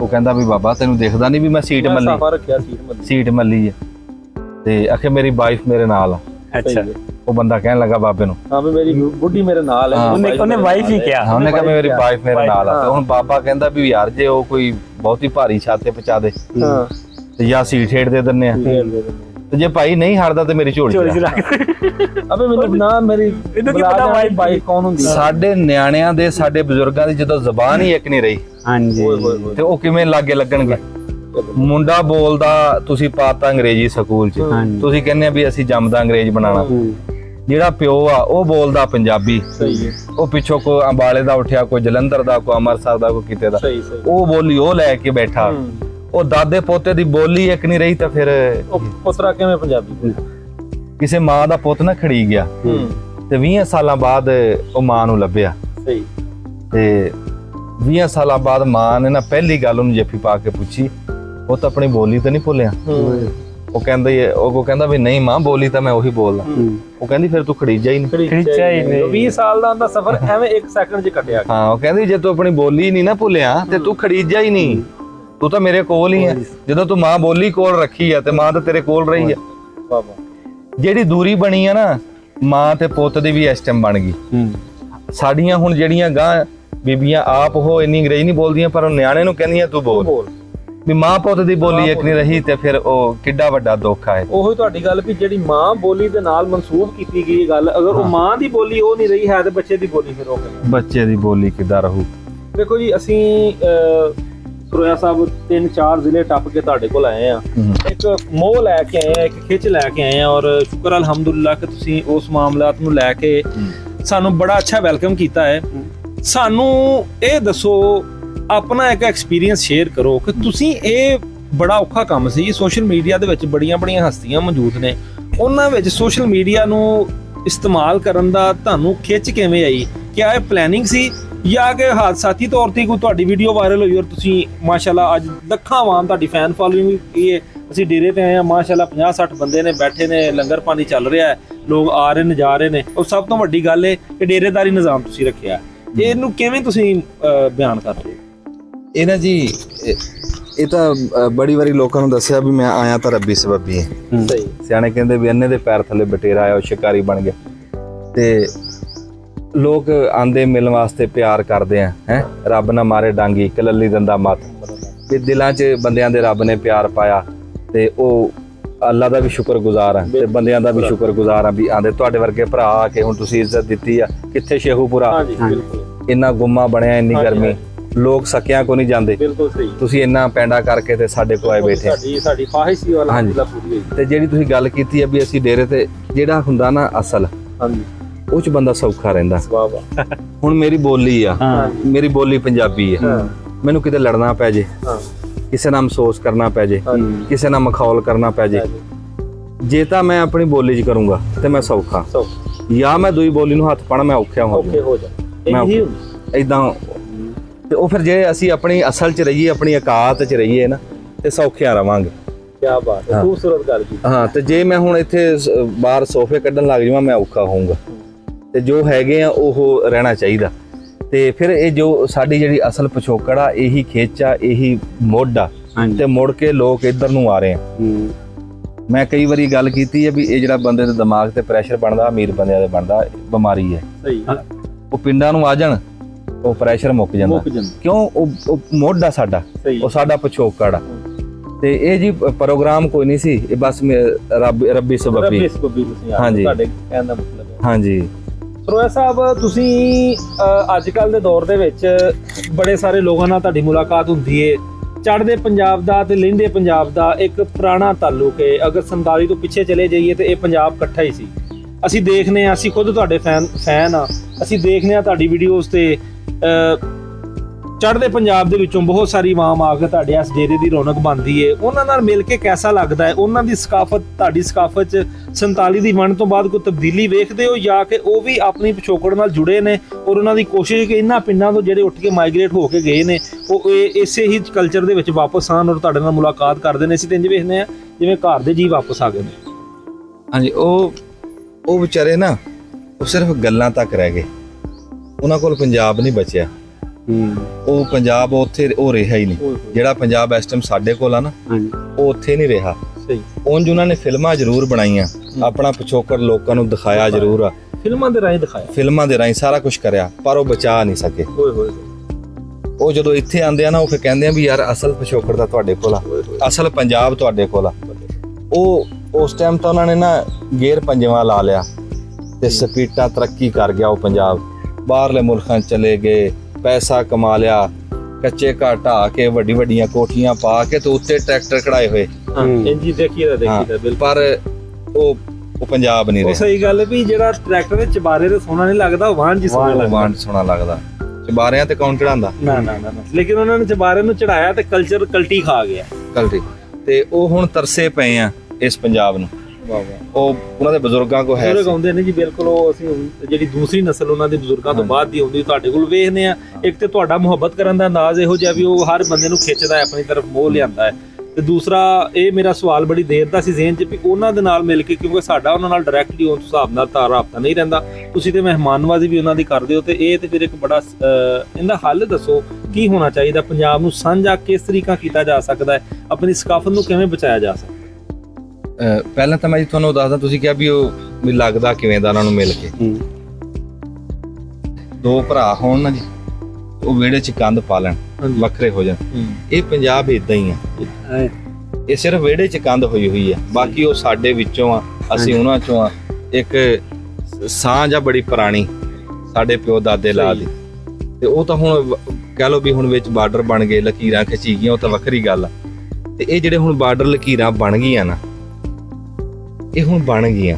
ਉਹ ਕਹਿੰਦਾ ਵੀ ਬਾਬਾ ਤੈਨੂੰ ਦਿਖਦਾ ਨਹੀਂ ਵੀ ਮੈਂ ਸੀਟ ਮੱਲੀ। ਸਾਫਾ ਰੱਖਿਆ ਸੀਟ ਮੱਲੀ। ਸੀਟ ਮੱਲੀ ਹੈ ਤੇ ਆਖੇ ਮੇਰੀ ਵਾਈਫ ਮੇਰੇ ਨਾਲ ਆ। ਅੱਛਾ। ਉਹ ਬੰਦਾ ਕਹਿਣ ਲੱਗਾ ਬਾਬੇ ਨੂੰ। ਹਾਂ ਵੀ ਮੇਰੀ ਬੁੱਢੀ ਮੇਰੇ ਨਾਲ ਹੈ। ਉਹਨੇ ਉਹਨੇ ਵਾਈਫ ਹੀ ਕਿਹਾ। ਉਹਨੇ ਕਿਹਾ ਮੇਰੀ ਵਾਈਫ ਮੇਰੇ ਨਾਲ ਆ। ਹੁਣ ਬਾਬਾ ਕਹਿੰਦਾ ਵੀ ਯਾਰ ਜੇ ਉਹ ਕੋਈ ਬਹੁਤੀ ਭਾਰੀ ਛਾਤੇ ਤੇ ਪਹੁੰਚਾ ਦੇ। ਹਾਂ। ਤੇ ਜਾਂ ਸੀਟ ਹੇਠ ਦੇ ਦਿੰਨੇ ਆ। ਤੇ ਜੇ ਭਾਈ ਨਹੀਂ ਹਟਦਾ ਤੇ ਮੇਰੀ ਝੋਲੀ ਚ ਰੱਖ। ਅਬੇ ਮੈਨੂੰ ਨਾ ਮੇਰੀ ਇਹਨੂੰ ਕੀ ਪਤਾ wife ਬਾਈਕ ਕੌਣ ਹੁੰਦੀ ਸਾਡੇ ਨਿਆਣਿਆਂ ਦੇ ਸਾਡੇ ਬਜ਼ੁਰਗਾਂ ਦੀ ਜਦੋਂ ਜ਼ਬਾਨ ਹੀ ਇੱਕ ਨਹੀਂ ਰਹੀ ਹਾਂਜੀ। ਤੇ ਉਹ ਕਿਵੇਂ ਲਾਗੇ ਲੱਗਣਗੇ? ਮੁੰਡਾ ਬੋਲਦਾ ਤੁਸੀਂ ਪਾਤਾ ਅੰਗਰੇਜ਼ੀ ਸਕੂਲ ਚ। ਤੁਸੀਂ ਕਹਿੰਦੇ ਆ ਵੀ ਅਸੀਂ ਜੰਮਦਾ ਅੰਗਰੇਜ਼ ਬਣਾਉਣਾ। ਹੂੰ। ਜਿਹੜਾ ਪਿਓ ਆ ਉਹ ਬੋਲਦਾ ਪੰਜਾਬੀ। ਸਹੀ ਹੈ। ਉਹ ਪਿੱਛੋਂ ਕੋ ਅੰਬਾਲੇ ਦਾ ਉੱਠਿਆ ਕੋਈ ਜਲੰਧਰ ਦਾ ਕੋਈ ਅੰਮ੍ਰਿਤਸਰ ਦਾ ਕੋਈ ਕਿਤੇ ਦਾ। ਸਹੀ ਸਹੀ। ਉਹ ਬੋਲੀ ਉਹ ਲੈ ਕੇ ਬੈਠਾ। ਉਹ ਦਾਦੇ ਪੋਤੇ ਦੀ ਬੋਲੀ ਇੱਕ ਨਹੀਂ ਰਹੀ ਤਾਂ ਫਿਰ ਉਹ ਪੁੱਤਰਾ ਕਿਵੇਂ ਪੰਜਾਬੀ? ਕਿਸੇ ਮਾਂ ਦਾ ਪੁੱਤ ਨਾ ਖੜੀ ਗਿਆ। ਤੇ 20 ਸਾਲਾਂ ਬਾਅਦ ਉਹ ਮਾਂ ਨੂੰ ਲੱਭਿਆ। ਸਹੀ। ਤੇ 20 ਸਾਲਾਂ ਬਾਅਦ ਮਾਂ ਨੇ ਨਾ ਪਹਿਲੀ ਗੱਲ ਉਹਨੂੰ ਜੱਫੀ ਪਾ ਕੇ ਪੁੱਛੀ। ਉਹ ਤਾਂ ਆਪਣੀ ਬੋਲੀ ਤਾਂ ਨਹੀਂ ਭੁੱਲਿਆ। ਉਹ ਕਹਿੰਦਾ ਹੀ- ਉਹ ਕੋ ਕਹਿੰਦਾ ਵੀ ਨਹੀਂ ਮਾਂ ਬੋਲੀ ਤਾਂ ਮੈਂ ਉਹੀ ਬੋਲਦਾ। ਹੂੰ। ਉਹ ਕਹਿੰਦੀ ਫਿਰ ਤੂੰ ਖੜੀਜਾ ਹੀ ਨਹੀਂ। ਖਿੱਚਿਆ ਹੀ ਨਹੀਂ। 20 ਸਾਲ ਦਾ ਹੁੰਦਾ ਸਫ਼ਰ ਐਵੇਂ 1 ਸੈਕਿੰਡ 'ਚ ਕੱਟਿਆ। ਗਿਆ ਹਾਂ ਉਹ ਕਹਿੰਦੀ ਜੇ ਤੂੰ ਆਪਣੀ ਬੋਲੀ ਨਹੀਂ ਨਾ ਭੁੱਲਿਆ ਤੇ ਤੂੰ ਖੜੀਜਾ ਹੀ ਨਹੀਂ। ਤੂੰ ਤਾਂ ਮੇਰੇ ਕੋਲ ਹੀ ਹੈ ਜਦੋਂ ਤੂੰ ਮਾਂ ਬੋਲੀ ਕੋਲ ਰੱਖੀ ਆ ਤੇ ਮਾਂ ਤਾਂ ਤੇਰੇ ਕੋਲ ਰਹੀ ਆ। ਬਾਬਾ ਜਿਹੜੀ ਦੂਰੀ ਬਣੀ ਆ ਨਾ ਮਾਂ ਤੇ ਪੁੱਤ ਦੀ ਵੀ ਇਸ ਟਾਈਮ ਬਣ ਗਈ। ਹੂੰ। ਸਾਡੀਆਂ ਹੁਣ ਜਿਹੜੀਆਂ ਗਾਂ ਬੀਬੀਆਂ ਆਪ ਉਹ ਇੰਨੀ ਅੰਗਰੇਜ਼ੀ ਨਹੀਂ ਬੋਲਦੀਆਂ ਪਰ ਉਹ ਨਿਆਣੇ ਨੂੰ ਕਹਿੰਦੀਆਂ ਤੂੰ ਬੋਲ। ਬੋਲ। ਵੀ ਮਾਂ ਪੁੱਤ ਦੀ ਬੋਲੀ ਇੱਕ ਨਹੀਂ ਰਹੀ ਤੇ ਫਿਰ ਉਹ ਕਿੱਡਾ ਵੱਡਾ ਦੁੱਖ ਆ ਇਹ। ਉਹੀ ਤੁਹਾਡੀ ਗੱਲ ਵੀ ਜਿਹੜੀ ਮਾਂ ਬੋਲੀ ਦੇ ਨਾਲ ਮਨਸੂਬ ਕੀਤੀ ਗਈ ਗੱਲ ਅਗਰ ਉਹ ਮਾਂ ਦੀ ਬੋਲੀ ਉਹ ਨਹੀਂ ਰਹੀ ਹੈ ਤੇ ਬੱਚੇ ਦੀ ਬੋਲੀ ਫਿਰ ਉਹ ਕਿਵੇਂ? ਬੱਚੇ ਦੀ ਬੋਲੀ ਕਿੱਦਾਂ ਰਹੂ? ਦੇਖੋ ਜੀ ਅਸੀਂ ਅਹ, ਸੁਰੋਇਆ ਸਾਹਿਬ ਤਿੰਨ ਚਾਰ ਜ਼ਿਲ੍ਹੇ ਟੱਪ ਕੇ ਤੁਹਾਡੇ ਕੋਲ ਆਏ ਆ। ਇੱਕ ਮੋਹ ਲੈ ਕੇ ਆਏ ਆ ਇੱਕ ਖਿੱਚ ਲੈ ਕੇ ਆਏ ਆ ਔਰ ਸ਼ੁਕਰ ਅਲਹਮਦੁਲਿਲਾ ਕਿ ਤੁਸੀਂ ਉਸ ਮਾਮਲਾਤ ਨੂੰ ਲੈ ਕੇ ਸਾਨੂੰ ਬੜਾ ਅੱਛਾ ਵੈਲਕਮ ਕੀਤਾ ਹੈ। ਸਾਨੂੰ ਇਹ ਦੱਸੋ ਆਪਣਾ ਇੱਕ ਐਕਸਪੀਰੀਅੰਸ ਸ਼ੇਅਰ ਕਰੋ ਕਿ ਤੁਸੀਂ ਇਹ ਬੜਾ ਔਖਾ ਕੰਮ ਸੀ ਸੋਸ਼ਲ ਮੀਡੀਆ ਦੇ ਵਿੱਚ ਬੜੀਆਂ ਬੜੀਆਂ ਹਸਤੀਆਂ ਮੌਜੂਦ ਨੇ। ਉਹਨਾਂ ਵਿੱਚ ਸੋਸ਼ਲ ਮੀਡੀਆ ਨੂੰ ਇਸਤੇਮਾਲ ਕਰਨ ਦਾ ਤੁਹਾਨੂੰ ਖਿੱਚ ਕਿਵੇਂ ਆਈ? ਕਿਆ ਇਹ ਪਲੈਨਿੰਗ ਸੀ? ਜਾਂ ਕਿ ਹਾਦਸਾਤੀ ਤੌਰ ਤੇ ਕੋਈ ਤੁਹਾਡੀ ਵੀਡੀਓ ਵਾਇਰਲ ਹੋਈ ਔਰ ਤੁਸੀਂ ਮਾਸ਼ਾਅੱਲਾ ਅੱਜ ਲੱਖਾਂ ਵਾਂ ਤੁਹਾਡੀ ਫੈਨ ਫਾਲੋਇੰਗ ਕੀ ਹੈ? ਅਸੀਂ ਡੇਰੇ ਤੇ ਆਏ ਆ ਮਾਸ਼ਾਅੱਲਾ 50 60 ਬੰਦੇ ਨੇ ਬੈਠੇ ਨੇ ਲੰਗਰ ਪਾਣੀ ਚੱਲ ਰਿਹਾ ਹੈ ਲੋਕ ਆ ਰਹੇ ਨੇ ਜਾ ਰਹੇ ਨੇ। ਔਰ ਸਭ ਤੋਂ ਵੱਡੀ ਗੱਲ ਹੈ ਕਿ ਡੇਰੇਦਾਰੀ ਨਿਜ਼ਾਮ ਤੁਸੀਂ ਰੱਖਿਆ ਇਹਨੂੰ ਕਿਵੇਂ ਤੁਸੀਂ ਬਿਆਨ ਕਰਦੇ ਹੋ? ਇਹ ਨਾ ਜੀ ਇਹ- ਤਾਂ ਬੜੀ ਵਾਰੀ ਲੋਕਾਂ ਨੂੰ ਦੱਸਿਆ ਵੀ ਮੈਂ ਆਇਆ ਤਾਂ ਰੱਬੀ ਸਬੱਬੀ ਹੈ। ਸਹੀ। ਸਿਆਣੇ ਕਹਿੰਦੇ ਵੀ ਅੰਨੇ ਦੇ ਪੈਰ ਥੱਲੇ ਬਟੇਰਾ ਆਇਆ ਉਹ ਸ਼ਿਕਾਰੀ ਬਣ ਗਿਆ। ਤੇ ਲੋਕ ਆਂਦੇ ਮਿਲਣ ਵਾਸਤੇ ਪਿਆਰ ਕਰਦੇ ਆ ਹੈ? ਰੱਬ ਨਾ ਮਾਰੇ ਡਾਂਗੀ ਕਲੱਲੀ ਦੰਦਾ ਮਤ। ਵੀ ਦਿਲਾਂ 'ਚ ਬੰਦਿਆਂ ਦੇ ਰੱਬ ਨੇ ਪਿਆਰ ਪਾਇਆ ਤੇ ਉਹ ਅੱਲਾ ਦਾ ਵੀ ਸ਼ੁਕਰਗੁਜ਼ਾਰ ਆ ਤੇ ਬੰਦਿਆਂ ਦਾ ਵੀ ਸ਼ੁਕਰਗੁਜ਼ਾਰ ਆ ਵੀ ਆਂਦੇ ਤੁਹਾਡੇ ਵਰਗੇ ਭਰਾ ਆ ਕੇ ਹੁਣ ਤੁਸੀਂ ਇੱਜ਼ਤ ਦਿੱਤੀ ਆ ਕਿੱਥੇ ਸ਼ੇਖੂਪੁਰਾ ਹਾਂਜੀ ਬਿਲਕੁਲ। ਇੰਨਾ ਗੁੰਮਾ ਬਣਿਆ ਇੰਨੀ ਗਰਮੀ। ਲੋਕ ਸਕਿਆਂ ਕੋ ਨਹੀਂ ਜਾਂਦੇ। ਬਿਲਕੁਲ ਸਹੀ। ਤੁਸੀਂ ਇੰਨਾ ਪੈਂਡਾ ਕਰਕੇ ਤੇ ਸਾਡੇ ਕੋਲ ਆਏ ਬੈਠੇ। ਸਾਡੀ ਸਾਡੀ ਖਾਹਿਸ਼ ਸੀ ਅਲਹਮਦੁਲਿਲਾ ਪੂਰੀ ਹੋਈ ਤੇ ਜਿਹੜੀ ਤੁਸੀਂ ਗੱਲ ਕੀਤੀ ਹੈ ਵੀ ਅਸੀਂ ਡੇਰੇ ਤੇ ਜਿਹੜਾ ਹੁੰਦਾ ਨਾ ਅਸਲ ਹਾਂਜੀ। ਉਹ ਚ ਬੰਦਾ ਸੌਖਾ ਰਹਿੰਦਾ। ਵਾਹ ਵਾਹ ਹੁਣ ਮੇਰੀ ਬੋਲੀ ਆ। ਹਾਂ। ਮੇਰੀ ਬੋਲੀ ਪੰਜਾਬੀ ਹੈ ਹਾਂ। ਮੈਨੂੰ ਕਿਤੇ ਲੜਨਾ ਪੈ ਜੇ। ਹਾਂ। ਕਿਸੇ ਨਾਲ ਮਹਿਸੂਸ ਕਰਨਾ ਪੈ ਜੇ। ਕਿਸੇ ਨਾਲ ਮਖੌਲ ਕਰਨਾ ਪੈ ਜੇ। ਜੇ। ਤਾਂ ਮੈਂ ਆਪਣੀ ਬੋਲੀ 'ਚ ਕਰੂੰਗਾ ਤੇ ਮੈਂ ਸੌਖਾ। ਜਾਂ ਮੈਂ ਦੂਈ ਬੋਲੀ ਨੂੰ ਹੱਥ ਪਾਣਾ ਮੈਂ ਔਖਿਆ ਹੋ ਓਕੇ ਹੋ ਜਾ। ਇਦਾਂ ਤੇ ਉਹ ਫਿਰ ਜੇ ਅਸੀਂ ਆਪਣੀ ਅਸਲ 'ਚ ਰਹੀਏ ਆਪਣੀ ਔਕਾਤ 'ਚ ਰਹੀਏ ਨਾ ਤੇ ਸੌਖਿਆਂ ਰਵਾਂਗੇ। ਕੀ ਬਾਤ ਹੈ। ਖੂਬਸੂਰਤ ਗੱਲ ਕੀ ਹਾਂ ਤੇ ਜੇ ਮੈਂ ਹੁਣ ਇੱਥੇ ਬਾਹਰ ਸੋਫੇ ਕੱਢਣ ਲੱਗ ਜਾਵਾਂ ਮੈਂ ਔਖਾ ਹੋਊਂਗਾ। ਤੇ ਜੋ ਹੈਗੇ ਆ ਉਹ ਰਹਿਣਾ ਚਾਹੀਦਾ। ਤੇ ਫਿਰ ਇਹ ਜੋ ਸਾਡੀ ਜਿਹੜੀ ਅਸਲ ਪਿਛੋਕੜ ਆ ਇਹੀ ਖੇਚ ਆ ਇਹੀ ਮੁੱਢ ਆ। ਤੇ ਮੁੜ ਕੇ ਲੋਕ ਇੱਧਰ ਨੂੰ ਆ ਰਹੇ ਆ। ਮੈਂ ਕਈ ਵਾਰੀ ਗੱਲ ਕੀਤੀ ਹੈ ਵੀ ਇਹ ਜਿਹੜਾ ਬੰਦੇ ਦੇ ਦਿਮਾਗ ਤੇ ਪ੍ਰੈਸ਼ਰ ਬਣਦਾ ਅਮੀਰ ਬੰਦਿਆਂ ਦੇ ਬਣਦਾ ਬਿਮਾਰੀ ਹੈ। ਸਹੀ ਉਹ ਪਿੰਡਾਂ ਨੂੰ ਆ ਜਾਣ। ਉਹ ਪ੍ਰੈਸ਼ਰ ਮੁੱਕ ਜਾਂਦਾ। ਮੁੱਕ ਜਾਂਦਾ। ਕਿਉਂ? ਉਹ ਮੁੱਢ ਸਾਡਾ। ਉਹ ਸਾਡਾ ਪਿਛੋਕੜ ਆ। ਤੇ ਇਹ ਜੀ ਪ੍ਰੋਗਰਾਮ ਕੋਈ ਨਹੀਂ ਸੀ। ਇਹ ਬਸ ਰੱਬ ਰੱਬੀ ਸਬਬੀ ਰੱਬੀ ਸਬਬੀ ਤੁਸੀਂ ਆ ਹਾਂਜੀ। ਤੁਹਾਡੇ ਕਹਿਣ ਦਾ ਮਤਲਬ ਹੈ। ਹਾਂਜੀ। ਸਰੋਇਆ ਸਾਹਿਬ ਤੁਸੀਂ ਅੱਜ ਕੱਲ ਦੇ ਦੌਰ ਦੇ ਵਿੱਚ ਬੜੇ ਸਾਰੇ ਲੋਕਾਂ ਨਾਲ ਤੁਹਾਡੀ ਮੁਲਾਕਾਤ ਹੁੰਦੀ ਏ। ਚੜ੍ਹਦੇ ਪੰਜਾਬ ਦਾ ਤੇ ਲਹਿੰਦੇ ਪੰਜਾਬ ਦਾ ਇੱਕ ਪੁਰਾਣਾ ਤਾਲੁਕ ਏ। ਅਗਰ 47 ਤੋਂ ਪਿੱਛੇ ਚਲੇ ਜਾਈਏ ਤੇ ਇਹ ਪੰਜਾਬ ਇਕੱਠਾ ਹੀ ਸੀ। ਅਸੀਂ ਦੇਖਨੇ ਆ ਅਸੀਂ ਖੁਦ ਤੁਹਾਡੇ ਫੈਨ ਫੈਨ ਆ ਅਸੀਂ ਦੇਖਨੇ ਆ ਤੁਹਾਡੀ ਵੀਡੀਓਜ਼ ਤੇ ਚੜ੍ਹਦੇ ਪੰਜਾਬ ਦੇ ਵਿੱਚੋਂ ਬਹੁਤ ਸਾਰੀ ਆਵਾਮ ਆ ਕੇ ਤੁਹਾਡੇ ਇਸ ਡੇਰੇ ਦੀ ਰੌਣਕ ਬਣਦੀ ਏ। ਉਹਨਾਂ ਨਾਲ ਮਿਲ ਕੇ ਕਿਹਦਾ ਲੱਗਦਾ ਹੈ ਉਹਨਾਂ ਦੀ ਸਕਾਫਤ, ਤੁਹਾਡੀ ਸਕਾਫਤ ਚ 47 ਦੀ ਵੰਡ ਤੋਂ ਬਾਅਦ ਕੋਈ ਤਬਦੀਲੀ ਵੇਖਦੇ ਹੋ ਜਾਂ ਕਿ ਉਹ ਵੀ ਆਪਣੀ ਪਿਛੋਕੜ ਨਾਲ ਜੁੜੇ ਨੇ ਔਰ ਉਹਨਾਂ ਦੀ ਕੋਸ਼ਿਸ਼ ਕਿ ਇਹਨਾਂ ਪਿੰਡਾਂ ਤੋਂ ਜਿਹੜੇ ਉੱਠ ਕੇ ਮਾਈਗ੍ਰੇਟ ਹੋ ਕੇ ਗਏ ਨੇ, ਉਹ ਇਹ ਇਸੇ ਹੀ ਕਲਚਰ ਦੇ ਵਿੱਚ ਵਾਪਸ ਆਣ ਔਰ ਤੁਹਾਡੇ ਨਾਲ ਮੁਲਾਕਾਤ ਕਰਦੇ ਨੇ। ਅਸੀਂ ਤੇ ਇੰਜ ਵੇਖਦੇ ਆ ਜਿਵੇਂ ਘਰ ਦੇ ਜੀ ਵਾਪਸ ਆ ਗਏ ਨੇ। ਹਾਂਜੀ, ਉਹ ਉਹ ਵਿਚਾਰੇ ਨਾ, ਉਹ ਸਿਰਫ ਗੱਲਾਂ ਤੱਕ ਰਹਿ ਗਏ। ਉਹਨਾਂ ਕੋਲ ਪੰਜਾਬ ਨਹੀਂ ਬਚਿਆ। ਉਹ ਪੰਜਾਬ ਉੱਥੇ ਉਹ ਰਿਹਾ ਹੀ ਨਹੀਂ। ਜਿਹੜਾ ਪੰਜਾਬ ਇਸ ਟਾਈਮ ਸਾਡੇ ਕੋਲ ਆ ਨਾ ਉਹ ਉੱਥੇ ਨਹੀਂ ਰਿਹਾ। ਸਹੀ। ਉਂਝ ਉਹਨਾਂ ਨੇ ਫਿਲਮਾਂ ਜ਼ਰੂਰ ਬਣਾਈਆਂ। ਆਪਣਾ ਪਿਛੋਕੜ ਲੋਕਾਂ ਨੂੰ ਦਿਖਾਇਆ ਜ਼ਰੂਰ ਆ। ਫਿਲਮਾਂ ਦੇ ਰਾਹੀਂ ਦਿਖਾਇਆ। ਫਿਲਮਾਂ ਦੇ ਰਾਹੀਂ ਸਾਰਾ ਕੁਝ ਕਰਿਆ ਪਰ ਉਹ ਬਚਾ ਨਹੀਂ ਸਕੇ। ਓਏ ਹੋਏ। ਉਹ ਜਦੋਂ ਇੱਥੇ ਆਉਂਦੇ ਆ ਨਾ ਉਹ ਫਿਰ ਕਹਿੰਦੇ ਆ ਵੀ ਯਾਰ ਅਸਲ ਪਿਛੋਕੜ ਤਾਂ ਤੁਹਾਡੇ ਕੋਲ ਆ। ਅਸਲ ਪੰਜਾਬ ਤੁਹਾਡੇ ਕੋਲ ਆ। ਉਹ ਉਸ ਟਾਈਮ ਤਾਂ ਉਹਨਾਂ ਨੇ ਨਾ ਗੇਰ ਪੰਜਵਾਂ ਲਾ ਲਿਆ। ਤੇ ਸਪੀਟਾਂ ਤਰੱਕੀ ਕਰ ਗਿਆ ਉਹ ਪੰਜਾਬ। ਬਾਹਰਲੇ ਮੁਲਕਾਂ ਚਲੇ ਗਏ ਪੈਸਾ ਕਮਾ ਲਿਆ ਕੱਚੇ ਘਰ ਢਾਹ ਕੇ ਵੱਡੀ ਵੱਡੀਆਂ ਕੋਠੀਆਂ ਪਾ ਕੇ ਤੇ ਉੱਤੇ ਟਰੈਕਟਰ ਕਢਾਏ ਹੋਏ। ਹਾਂ। ਇੰਜੀ ਦੇਖੀਏ ਤਾਂ ਬਿਲਕੁਲ। ਪਰ ਉਹ ਉਹ ਪੰਜਾਬ ਨਹੀਂ ਰਿਹਾ। ਸਹੀ ਗੱਲ ਵੀ ਜਿਹੜਾ ਟਰੈਕਟਰ ਦੇ ਚਬਾਰੇ ਤੇ ਸੋਨਾ ਨਹੀਂ ਲੱਗਦਾ ਉਹ ਵਾਹਨ ਜੀ ਸੋਨਾ ਲੱਗਦਾ। ਲੱਗਦਾ। ਚਬਾਰਿਆਂ ਤੇ ਕੌਣ ਚੜਾਉਂਦਾ ਨਾ ਨਾ ਨਾ। ਲੇਕਿਨ ਉਹਨਾਂ ਨੇ ਚਬਾਰੇ ਨੂੰ ਚੜਾਇਆ ਤੇ ਕਲਚਰ ਕਲਟੀ ਖਾ ਗਿਆ। ਕਲਟੀ ਤੇ ਉਹ ਹੁਣ ਤਰਸੇ ਪਏ ਆ ਇਸ ਪੰਜਾਬ ਨੂੰ। ਵਾਹ ਵਾਹ। ਉਹ ਉਹਨਾਂ ਦੇ ਬਜ਼ੁਰਗਾਂ ਕੋ ਹੈ ਬਜ਼ੁਰਗ। ਆਉਂਦੇ ਨੇ ਜੀ ਬਿਲਕੁਲ ਉਹ ਅਸੀਂ ਜਿਹੜੀ ਦੂਸਰੀ ਨਸਲ ਉਹਨਾਂ ਦੇ ਬਜ਼ੁਰਗਾਂ ਤੋਂ ਬਾਅਦ ਦੀ ਆਉਂਦੀ ਤੁਹਾਡੇ ਕੋਲ ਵੇਖਦੇ ਆ। ਇੱਕ ਤੇ ਤੁਹਾਡਾ ਮੁਹੱਬਤ ਕਰਨ ਦਾ ਅੰਦਾਜ਼ ਇਹੋ ਜਿਹਾ ਵੀ ਉਹ ਹਰ ਬੰਦੇ ਨੂੰ ਖਿੱਚਦਾ ਹੈ ਆਪਣੀ ਤਰਫ ਮੋਹ ਲਿਆਂਦਾ ਹੈ। ਤੇ ਦੂਸਰਾ ਇਹ ਮੇਰਾ ਸਵਾਲ ਬੜੀ ਦੇਰ ਦਾ ਸੀ ਜ਼ਿਹਨ 'ਚ ਵੀ ਉਹਨਾਂ ਦੇ ਨਾਲ ਮਿਲ ਕੇ ਕਿਉਂਕਿ ਸਾਡਾ ਉਹਨਾਂ ਨਾਲ ਡਾਇਰੈਕਟਲੀ ਉਸ ਹਿਸਾਬ ਨਾਲ ਤਾਂ ਰਾਬਤਾ ਨਹੀਂ ਰਹਿੰਦਾ। ਤੁਸੀਂ ਤੇ ਮਹਿਮਾਨ ਨਵਾਜ਼ੀ ਵੀ ਉਹਨਾਂ ਦੀ ਕਰਦੇ ਹੋ ਤੇ ਇਹ ਤੇ ਫਿਰ ਇੱਕ ਬੜਾ ਇਹਦਾ ਹੱਲ ਦੱਸੋ ਕੀ ਹੋਣਾ ਚਾਹੀਦਾ? ਪੰਜਾਬ ਨੂੰ ਸਾਂਝਾ ਕਿਸ ਤਰੀਕਾ ਕੀਤਾ ਜਾ ਸਕਦਾ ਹੈ? ਆਪਣੀ ਸਕਾਫਤ ਨੂੰ ਕਿਵੇਂ ਬਚਾਇਆ ਜਾ ਸਕਦਾ? ਪਹਿਲਾਂ ਤਾਂ ਮੈਂ ਜੀ ਤੁਹਾਨੂੰ ਦੱਸਦਾ ਤੁਸੀਂ ਕਿਹਾ ਵੀ ਉਹ ਵੀ ਲੱਗਦਾ ਕਿਵੇਂ ਦਾ ਉਹਨਾਂ ਨੂੰ ਮਿਲ ਕੇ। ਦੋ ਭਰਾ ਹੋਣ ਨਾ ਜੀ ਉਹ ਵਿਹੜੇ 'ਚ ਕੰਧ ਪਾ ਲੈਣ। ਵੱਖਰੇ ਹੋ ਜਾਣ। ਇਹ ਪੰਜਾਬ ਇਦਾਂ ਹੀ ਆ। ਇਹ ਸਿਰਫ ਵਿਹੜੇ 'ਚ ਕੰਧ ਹੋਈ ਹੋਈ ਆ। ਬਾਕੀ ਉਹ ਸਾਡੇ ਵਿੱਚੋਂ ਆ ਅਸੀਂ ਉਹਨਾਂ 'ਚੋਂ ਆ। ਇੱਕ ਸਾਂਝ ਆ ਬੜੀ ਪੁਰਾਣੀ ਸਾਡੇ ਪਿਓ ਦਾਦੇ ਲਾ ਦੀ ਤੇ ਉਹ ਤਾਂ ਹੁਣ ਕਹਿ ਲਓ ਵੀ ਹੁਣ ਵਿੱਚ ਬਾਰਡਰ ਬਣ ਗਏ ਲਕੀਰਾਂ ਖਿੱਚੀ ਗਈਆਂ ਉਹ ਤਾਂ ਵੱਖਰੀ ਗੱਲ ਆ। ਤੇ ਇਹ ਜਿਹੜੇ ਹੁਣ ਬਾਰਡਰ ਲਕੀਰਾਂ ਬਣ ਗਈਆਂ ਨਾ ਇਹ ਹੁਣ ਬਣ ਗਈਆਂ।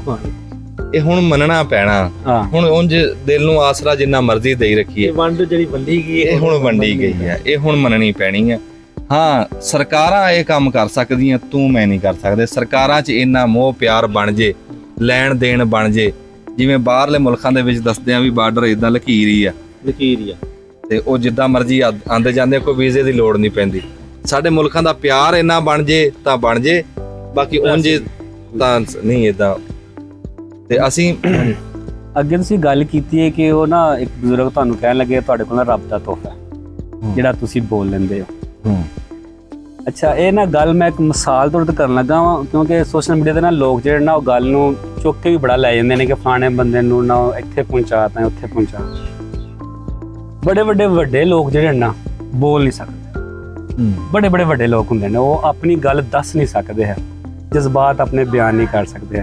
ਇਹ ਹੁਣ ਮੰਨਣਾ ਪੈਣਾ। ਹੁਣ ਉਂਝ ਦਿਲ ਨੂੰ ਆਸਰਾ ਜਿੰਨਾ ਮਰਜ਼ੀ ਦੇਈ ਰੱਖੀਏ। ਇਹ ਵੰਡ ਜਿਹੜੀ ਵੰਡੀ ਗਈ ਇਹ ਹੁਣ ਵੰਡੀ ਗਈ ਹੈ ਇਹ ਹੁਣ ਮੰਨਣੀ ਪੈਣੀ ਹੈ ਹਾਂ ਸਰਕਾਰਾਂ ਇਹ ਕੰਮ ਕਰ ਸਕਦੀਆਂ ਤੂੰ ਮੈਂ ਨਹੀਂ ਕਰ ਸਕਦੇ। ਸਰਕਾਰਾਂ 'ਚ ਇੰਨਾ ਮੋਹ ਪਿਆਰ ਬਣ ਜੇ ਲੈਣ ਦੇਣ ਬਣ ਜੇ। ਜਿਵੇਂ ਬਾਹਰਲੇ ਮੁਲਕਾਂ ਦੇ ਵਿੱਚ ਦੱਸਦੇ ਆ ਵੀ ਬਾਰਡਰ ਇਦਾਂ ਲਕੀਰ ਆ। ਲਕੀਰ ਆ। ਤੇ ਉਹ ਜਿੱਦਾਂ ਮਰਜ਼ੀ ਆਂਦੇ ਜਾਂਦੇ ਕੋਈ ਵੀਜ਼ੇ ਦੀ ਲੋੜ ਨਹੀਂ ਪੈਂਦੀ। ਸਾਡੇ ਮੁਲਕਾਂ ਦਾ ਪਿਆਰ ਇੰਨਾ ਬਣ ਜੇ ਤਾਂ ਬਣ ਜੇ। ਬਾਕੀ ਉਂਝ ਤਾਂ ਨਹੀਂ ਇਦਾਂ ਤੇ ਅਸੀਂ (coughs) ਅੱਗੇ ਤੁਸੀਂ ਗੱਲ ਕੀਤੀ ਹੈ ਕਿ ਉਹ ਨਾ ਇੱਕ ਬਜ਼ੁਰਗ ਤੁਹਾਨੂੰ ਕਹਿਣ ਲੱਗੇ ਤੁਹਾਡੇ ਕੋਲ ਨਾ ਰੱਬ ਦਾ ਤੋਹਫਾ ਜਿਹੜਾ ਤੁਸੀਂ ਬੋਲ ਲੈਂਦੇ ਹੋ। ਅੱਛਾ ਇਹ ਨਾ ਗੱਲ ਮੈਂ ਇੱਕ ਮਿਸਾਲ ਤੌਰ ਤੇ ਕਰਨ ਲੱਗਾ ਵਾਂ ਕਿਉਂਕਿ ਸੋਸ਼ਲ ਮੀਡੀਆ ਤੇ ਨਾ ਲੋਕ ਜਿਹੜੇ ਨਾ ਉਹ ਗੱਲ ਨੂੰ ਚੁੱਕ ਕੇ ਵੀ ਬੜਾ ਲੈ ਜਾਂਦੇ ਨੇ ਕਿ ਫਲਾਣੇ ਬੰਦੇ ਨੂੰ ਨਾ ਇੱਥੇ ਪਹੁੰਚਾਤਾ ਉੱਥੇ ਪਹੁੰਚਾ। ਬੜੇ ਵੱਡੇ ਵੱਡੇ ਲੋਕ ਜਿਹੜੇ ਨੇ ਨਾ ਬੋਲ ਨਹੀਂ ਸਕਦੇ। ਹੂੰ। ਬੜੇ ਬੜੇ ਵੱਡੇ ਲੋਕ ਹੁੰਦੇ ਨੇ ਉਹ ਆਪਣੀ ਗੱਲ ਦੱਸ ਨਹੀਂ ਸਕਦੇ ਹੈ। ਜਜ਼ਬਾਤ ਆਪਣੇ ਬਿਆਨ ਨਹੀਂ ਕਰ ਸਕਦੇ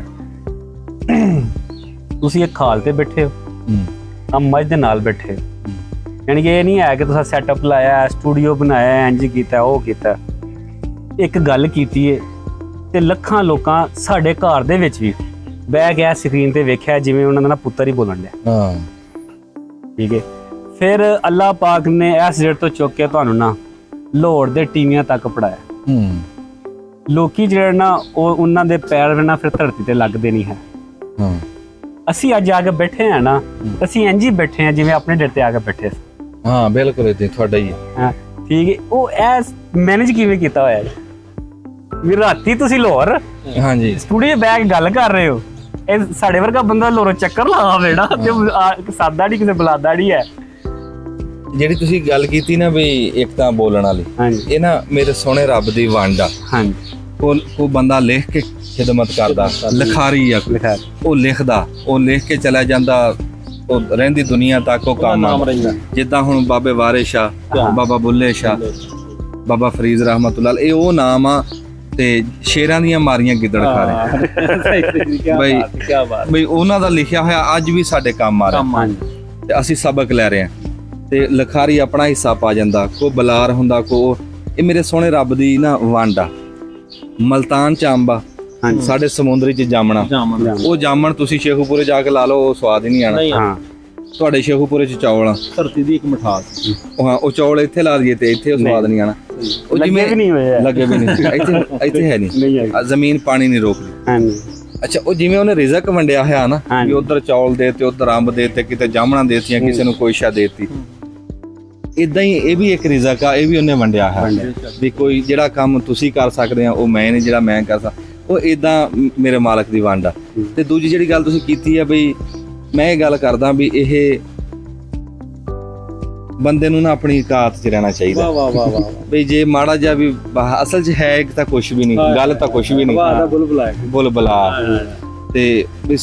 ਤੁਸੀਂ ਇੱਕ ਖਾਲ ਤੇ ਬੈਠੇ ਹੋ। ਆ ਮੱਝ ਦੇ ਨਾਲ ਬੈਠੇ। ਯਾਨੀ ਕਿ ਇਹ ਨਹੀਂ ਹੈ ਕਿ ਤੁਸੀਂ ਸੈਟਅਪ ਲਾਇਆ ਸਟੂਡੀਓ ਬਣਾਇਆ ਇੰਜ ਕੀਤਾ ਉਹ ਕੀਤਾ। ਇੱਕ ਗੱਲ ਕੀਤੀ ਏ ਤੇ ਲੱਖਾਂ ਲੋਕਾਂ ਸਾਡੇ ਘਰ ਦੇ ਵਿੱਚ ਵੀ ਬਹਿ ਗਿਆ ਸਕਰੀਨ ਤੇ ਵੇਖਿਆ ਜਿਵੇਂ ਉਹਨਾਂ ਦਾ ਨਾ ਪੁੱਤਰ ਹੀ ਬੋਲਣ ਲਿਆ ਹਾਂ। ਠੀਕ ਹੈ ਫਿਰ ਅੱਲਾਹ ਪਾਕ ਨੇ ਇਸ ਜੜ ਤੋਂ ਚੁੱਕ ਕੇ ਤੁਹਾਨੂੰ ਨਾ ਲਾਹੌਰ ਦੇ ਟੀਵੀਆਂ ਤੱਕ ਪੜਾਇਆ ਹੂੰ। ਲੋਕੀ ਜਿਹੜੇ ਨਾ ਉਹ ਉਹਨਾਂ ਦੇ ਪੈਰ ਨਾ ਫਿਰ ਧਰਤੀ ਤੇ ਲੱਗਦੇ ਨਹੀਂ ਹੈ। ਹਾਂ। ਅਸੀਂ ਅੱਜ ਆ ਕੇ ਬੈਠੇ ਆ ਨਾ ਅਸੀਂ ਇੰਜ ਹੀ ਬੈਠੇ ਆ ਜਿਵੇਂ ਆਪਣੇ ਡਰ ਤੇ ਆ ਕੇ ਬੈਠੇ ਸੀ। ਹਾਂ ਬਿਲਕੁਲ ਇਦਾਂ ਤੁਹਾਡਾ ਹੀ ਹੈ। ਠੀਕ ਹੈ। ਉਹ ਐਸ ਮੈਨੇਜ ਕਿਵੇਂ ਕੀਤਾ ਹੋਇਆ ਹੈ ਵੀ ਰਾਤੀ ਤੁਸੀਂ ਲਾਹੌਰ ਹਾਂਜੀ। ਸਟੂਡੀਓ ਬੈਗ ਗੱਲ ਕਰ ਰਹੇ ਹੋ। ਇਹ ਸਾਡੇ ਵਰਗਾ ਬੰਦਾ ਲੋਰੋ ਚੱਕਰ ਲਾ ਵੇੜਾ ਤੇ ਸਾਦਾ ਨਹੀਂ ਕਿਸੇ ਬਲਾਦਾ ਨਹੀਂ ਹੈ। ਜਿਹੜੀ ਤੁਸੀਂ ਗੱਲ ਕੀਤੀ ਨਾ ਵੀ ਇੱਕ ਤਾਂ ਬੋਲਣ ਵਾਲੀ ਹਾਂਜੀ। ਇਹ ਨਾ ਮੇਰੇ ਸੋਹਣੇ ਰੱਬ ਦੀ ਵੰਡ ਆ। ਹਾਂਜੀ। ਕੋ ਕੋ ਬੰਦਾ ਲਿਖ ਕੇ ਖਿਦਮਤ ਕਰਦਾ ਲਿਖਾਰੀ ਆ ਕੋਈ। ਉਹ ਲਿਖਦਾ ਉਹ ਲਿਖ ਕੇ ਚਲਾ ਜਾਂਦਾ ਉਹ ਰਹਿੰਦੀ ਦੁਨੀਆ ਤੱਕ ਉਹ ਕੰਮ ਨਾਮ ਰਹਿੰਦਾ। ਜਿੱਦਾਂ ਹੁਣ ਬਾਬੇ ਵਾਰਿਸ ਸ਼ਾਹ ਬਾਬਾ ਬੁੱਲੇ ਸ਼ਾਹ ਬਾਬਾ ਫਰੀਜ਼ ਰਹਿਮਤੁল্লাਹ ਇਹ ਉਹ ਨਾਮ ਆ ਤੇ ਸ਼ੇਰਾਂ ਦੀਆਂ ਮਾਰੀਆਂ ਗਿੱਦੜ ਖਾ ਰਹੇ। ਬਈ- ਬਾਤ ਕੀ ਬਾਤ। ਬਈ ਉਹਨਾਂ ਦਾ ਲਿਖਿਆ ਹੋਇਆ ਅੱਜ ਵੀ ਸਾਡੇ ਕੰਮ ਆ ਰਿਹਾ। ਤੇ ਅਸੀਂ ਸਬਕ ਲੈ ਰਹੇ ਹਾਂ। ਤੇ ਲਖਾਰੀ ਆਪਣਾ ਹਿੱਸਾ ਪਾ ਜਾਂਦਾ ਕੋ ਬਲਾਰ ਹੁੰਦਾ ਕੋ ਇਹ ਮੇਰੇ ਸੋਹਣੇ ਰੱਬ ਦੀ ਨਾ ਵੰਡ ਆ। ਮਲਤਾਨ ਚ ਅੰਬ ਆ ਹਾਂਜੀ। ਸਾਡੇ ਸਮੁੰਦਰੀ ਚ ਜਾਮਣਾ। ਉਹ ਜਾਮਣ ਤੁਸੀਂ ਸ਼ੇਖੂਪੁਰੇ ਜਾ ਕੇ ਲਾ ਲਓ ਉਹ ਸਵਾਦ ਹੀ ਨਹੀਂ ਆਣਾ। ਨਹੀਂ ਹਾਂ। ਤੁਹਾਡੇ ਸ਼ੇਖੂਪੁਰੇ ਚ ਚੌਲ ਆ। ਧਰਤੀ ਦੀ ਇੱਕ ਮਿਠਾਸ। ਉਹ ਹਾਂ ਉਹ ਚੌਲ ਇੱਥੇ ਲਾ ਦਈਏ ਤੇ ਇੱਥੇ ਉਹ ਸਵਾਦ ਨਹੀਂ ਆਣਾ। ਉਹ ਲੱਗੇ ਵੀ ਨਹੀਂ ਹੋਏ ਆ। ਲੱਗੇ ਵੀ ਨਹੀਂ। ਇੱਥੇ ਇੱਥੇ ਹੈ ਨਹੀਂ। ਜ਼ਮੀਨ ਪਾਣੀ ਨਹੀਂ ਰੋਕਦੀ। ਹਾਂਜੀ। ਅੱਛਾ ਉਹ ਜਿਵੇਂ ਉਹਨੇ ਰਿਜ਼ਕ ਵੰਡਿਆ ਹੋਇਆ ਨਾ। ਵੀ ਉਧਰ ਚੌਲ ਦੇ ਤੇ ਉਧਰ ਅੰਬ ਦੇ ਤੇ ਕਿਤੇ ਜਾਮਣਾ ਦੇਤੀਆਂ ਕਿਸੇ ਨੂੰ ਕੋਈ ਸ਼ਾ ਦੇਤੀ। ਇਦਾਂ ਹੀ ਇਹ ਵੀ ਇੱਕ ਰਿਜ਼ਕ ਆ ਇਹ ਵੀ ਉਹਨੇ ਵੰਡਿਆ ਹੈ। ਵੀ ਕੋਈ ਜਿਹੜਾ ਕੰਮ ਤੁਸੀਂ ਕਰ ਸਕਦੇ ਆ ਉਹ ਮੈਂ ਨਹੀਂ ਜਿਹੜਾ ਮੈਂ ਕਰ ਸਕਦਾ। ਉਹ ਇਦਾਂ ਮੇਰੇ ਮਾਲਕ ਦੀ ਵੰਡ ਆ। ਤੇ ਦੂਜੀ ਜਿਹੜੀ ਗੱਲ ਤੁਸੀਂ ਕੀਤੀ ਆ ਬਈ ਮੈਂ ਇਹ ਗੱਲ ਕਰਦਾ ਵੀ ਇਹ ਬੰਦੇ ਨੂੰ ਨਾ ਆਪਣੀ ਇਕਾਤ 'ਚ ਰਹਿਣਾ ਚਾਹੀਦਾ। ਵਾਹ ਵਾਹ ਵਾਹ ਬਈ ਜੇ ਮਾੜਾ ਜਿਹਾ ਵੀ ਅਸਲ 'ਚ ਹੈ ਇੱਕ ਤਾਂ ਕੁਝ ਵੀ ਨਹੀਂ ਗੱਲ ਤਾਂ ਕੁਝ ਵੀ ਵਾਹ ਦਾ ਨਹੀਂ ਬੁਲਬੁਲ। ਹੈ ਬੁਲਬਲਾ ਤੇ ਵੀ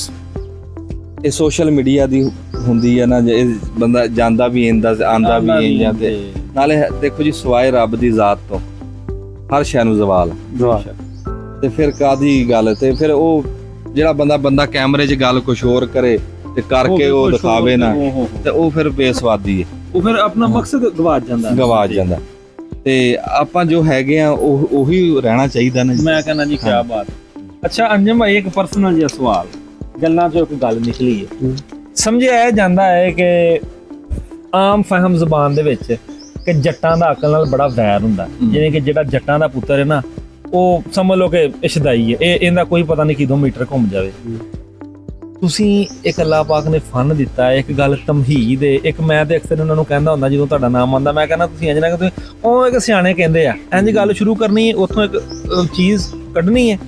ਇਹ ਸੋਸ਼ਲ ਮੀਡੀਆ ਦੀ ਹੁੰਦੀ ਆ ਨਾ ਜੇ ਬੰਦਾ ਜਾਂਦਾ ਵੀ ਇੰਦਾ ਆਂਦਾ ਵੀ ਇੰਜਾਂ ਤੇ ਨਾਲੇ ਦੇਖੋ ਜੀ ਸਵਾਏ ਰੱਬ ਦੀ ਜ਼ਾਤ ਤੋਂ। ਹਰ ਸ਼ੈ ਨੂੰ ਜ਼ਵਾਲ ਤੇ ਫਿਰ ਕਾਦੀ ਗੱਲ ਤੇ ਫਿਰ ਉਹ ਜਿਹੜਾ ਬੰਦਾ ਬੰਦਾ ਕੈਮਰੇ 'ਚ ਗੱਲ ਕੁਝ ਹੋਰ ਕਰੇ ਤੇ ਕਰਕੇ ਉਹ ਦਿਖਾਵੇ ਨਾ ਤੇ ਉਹ ਫਿਰ ਬੇਸਵਾਦੀ ਹੈ ਉਹ ਫਿਰ ਆਪਣਾ ਮਕਸਦ ਗਵਾਚ ਜਾਂਦਾ। ਗਵਾਚ ਜਾਂਦਾ। ਤੇ ਆਪਾਂ ਜੋ ਹੈਗੇ ਆ ਉਹ ਉਹੀ ਰਹਿਣਾ ਚਾਹੀਦਾ ਨਾ ਜੀ। ਮੈਂ ਕਹਿੰਦਾ ਜੀ ਕੀ ਬਾਤ। ਅੱਛਾ ਅੰਜਮ ਭਾਈ ਇੱਕ ਪਰਸਨਲ ਜਿਹਾ ਸਵਾਲ। ਗੱਲਾਂ ਚੋਂ ਇੱਕ ਗੱਲ ਨਿਕਲੀ ਹੈ। ਸਮਝਿਆ ਜਾਂਦਾ ਹੈ ਕਿ ਆਮ ਫਹਿਮ ਜ਼ਬਾਨ ਦੇ ਵਿੱਚ ਕਿ ਜੱਟਾਂ ਦਾ ਅਕਲ ਨਾਲ ਬੜਾ ਵੈਰ ਹੁੰਦਾ ਜਿਵੇਂ ਕਿ ਜਿਹੜਾ ਜੱਟਾਂ ਦਾ ਪੁੱਤਰ ਹੈ ਨਾ ਉਹ ਸਮਝ ਲਓ ਕਿ ਇਸ਼ਦਾਈ ਹੈ। ਇਹ ਇਹਦਾ ਕੋਈ ਪਤਾ ਨਹੀਂ ਕਿਦੋਂ ਮੀਟਰ ਘੁੰਮ ਜਾਵੇ। ਤੁਸੀਂ ਇੱਕ ਅੱਲਾਹ ਪਾਕ ਨੇ ਫਨ ਦਿੱਤਾ ਹੈ ਇੱਕ ਗੱਲ ਤਮਹੀਦ ਹੈ। ਇੱਕ ਮੈਂ ਤੇ ਅਕਸਰ ਉਹਨਾਂ ਨੂੰ ਕਹਿੰਦਾ ਹੁੰਦਾ ਜਦੋਂ ਤੁਹਾਡਾ ਨਾਮ ਆਉਂਦਾ ਮੈਂ ਕਹਿੰਦਾ ਤੁਸੀਂ ਇੰਜ ਨਾ ਕਿ ਤੁਸੀਂ ਉਹ ਇੱਕ ਸਿਆਣੇ ਕਹਿੰਦੇ ਆ। ਇੰਜ ਗੱਲ ਸ਼ੁਰੂ ਕਰਨੀ ਹੈ ਉੱਥੋਂ ਇੱਕ ਚੀਜ਼ ਕੱਢਣੀ ਹੈ।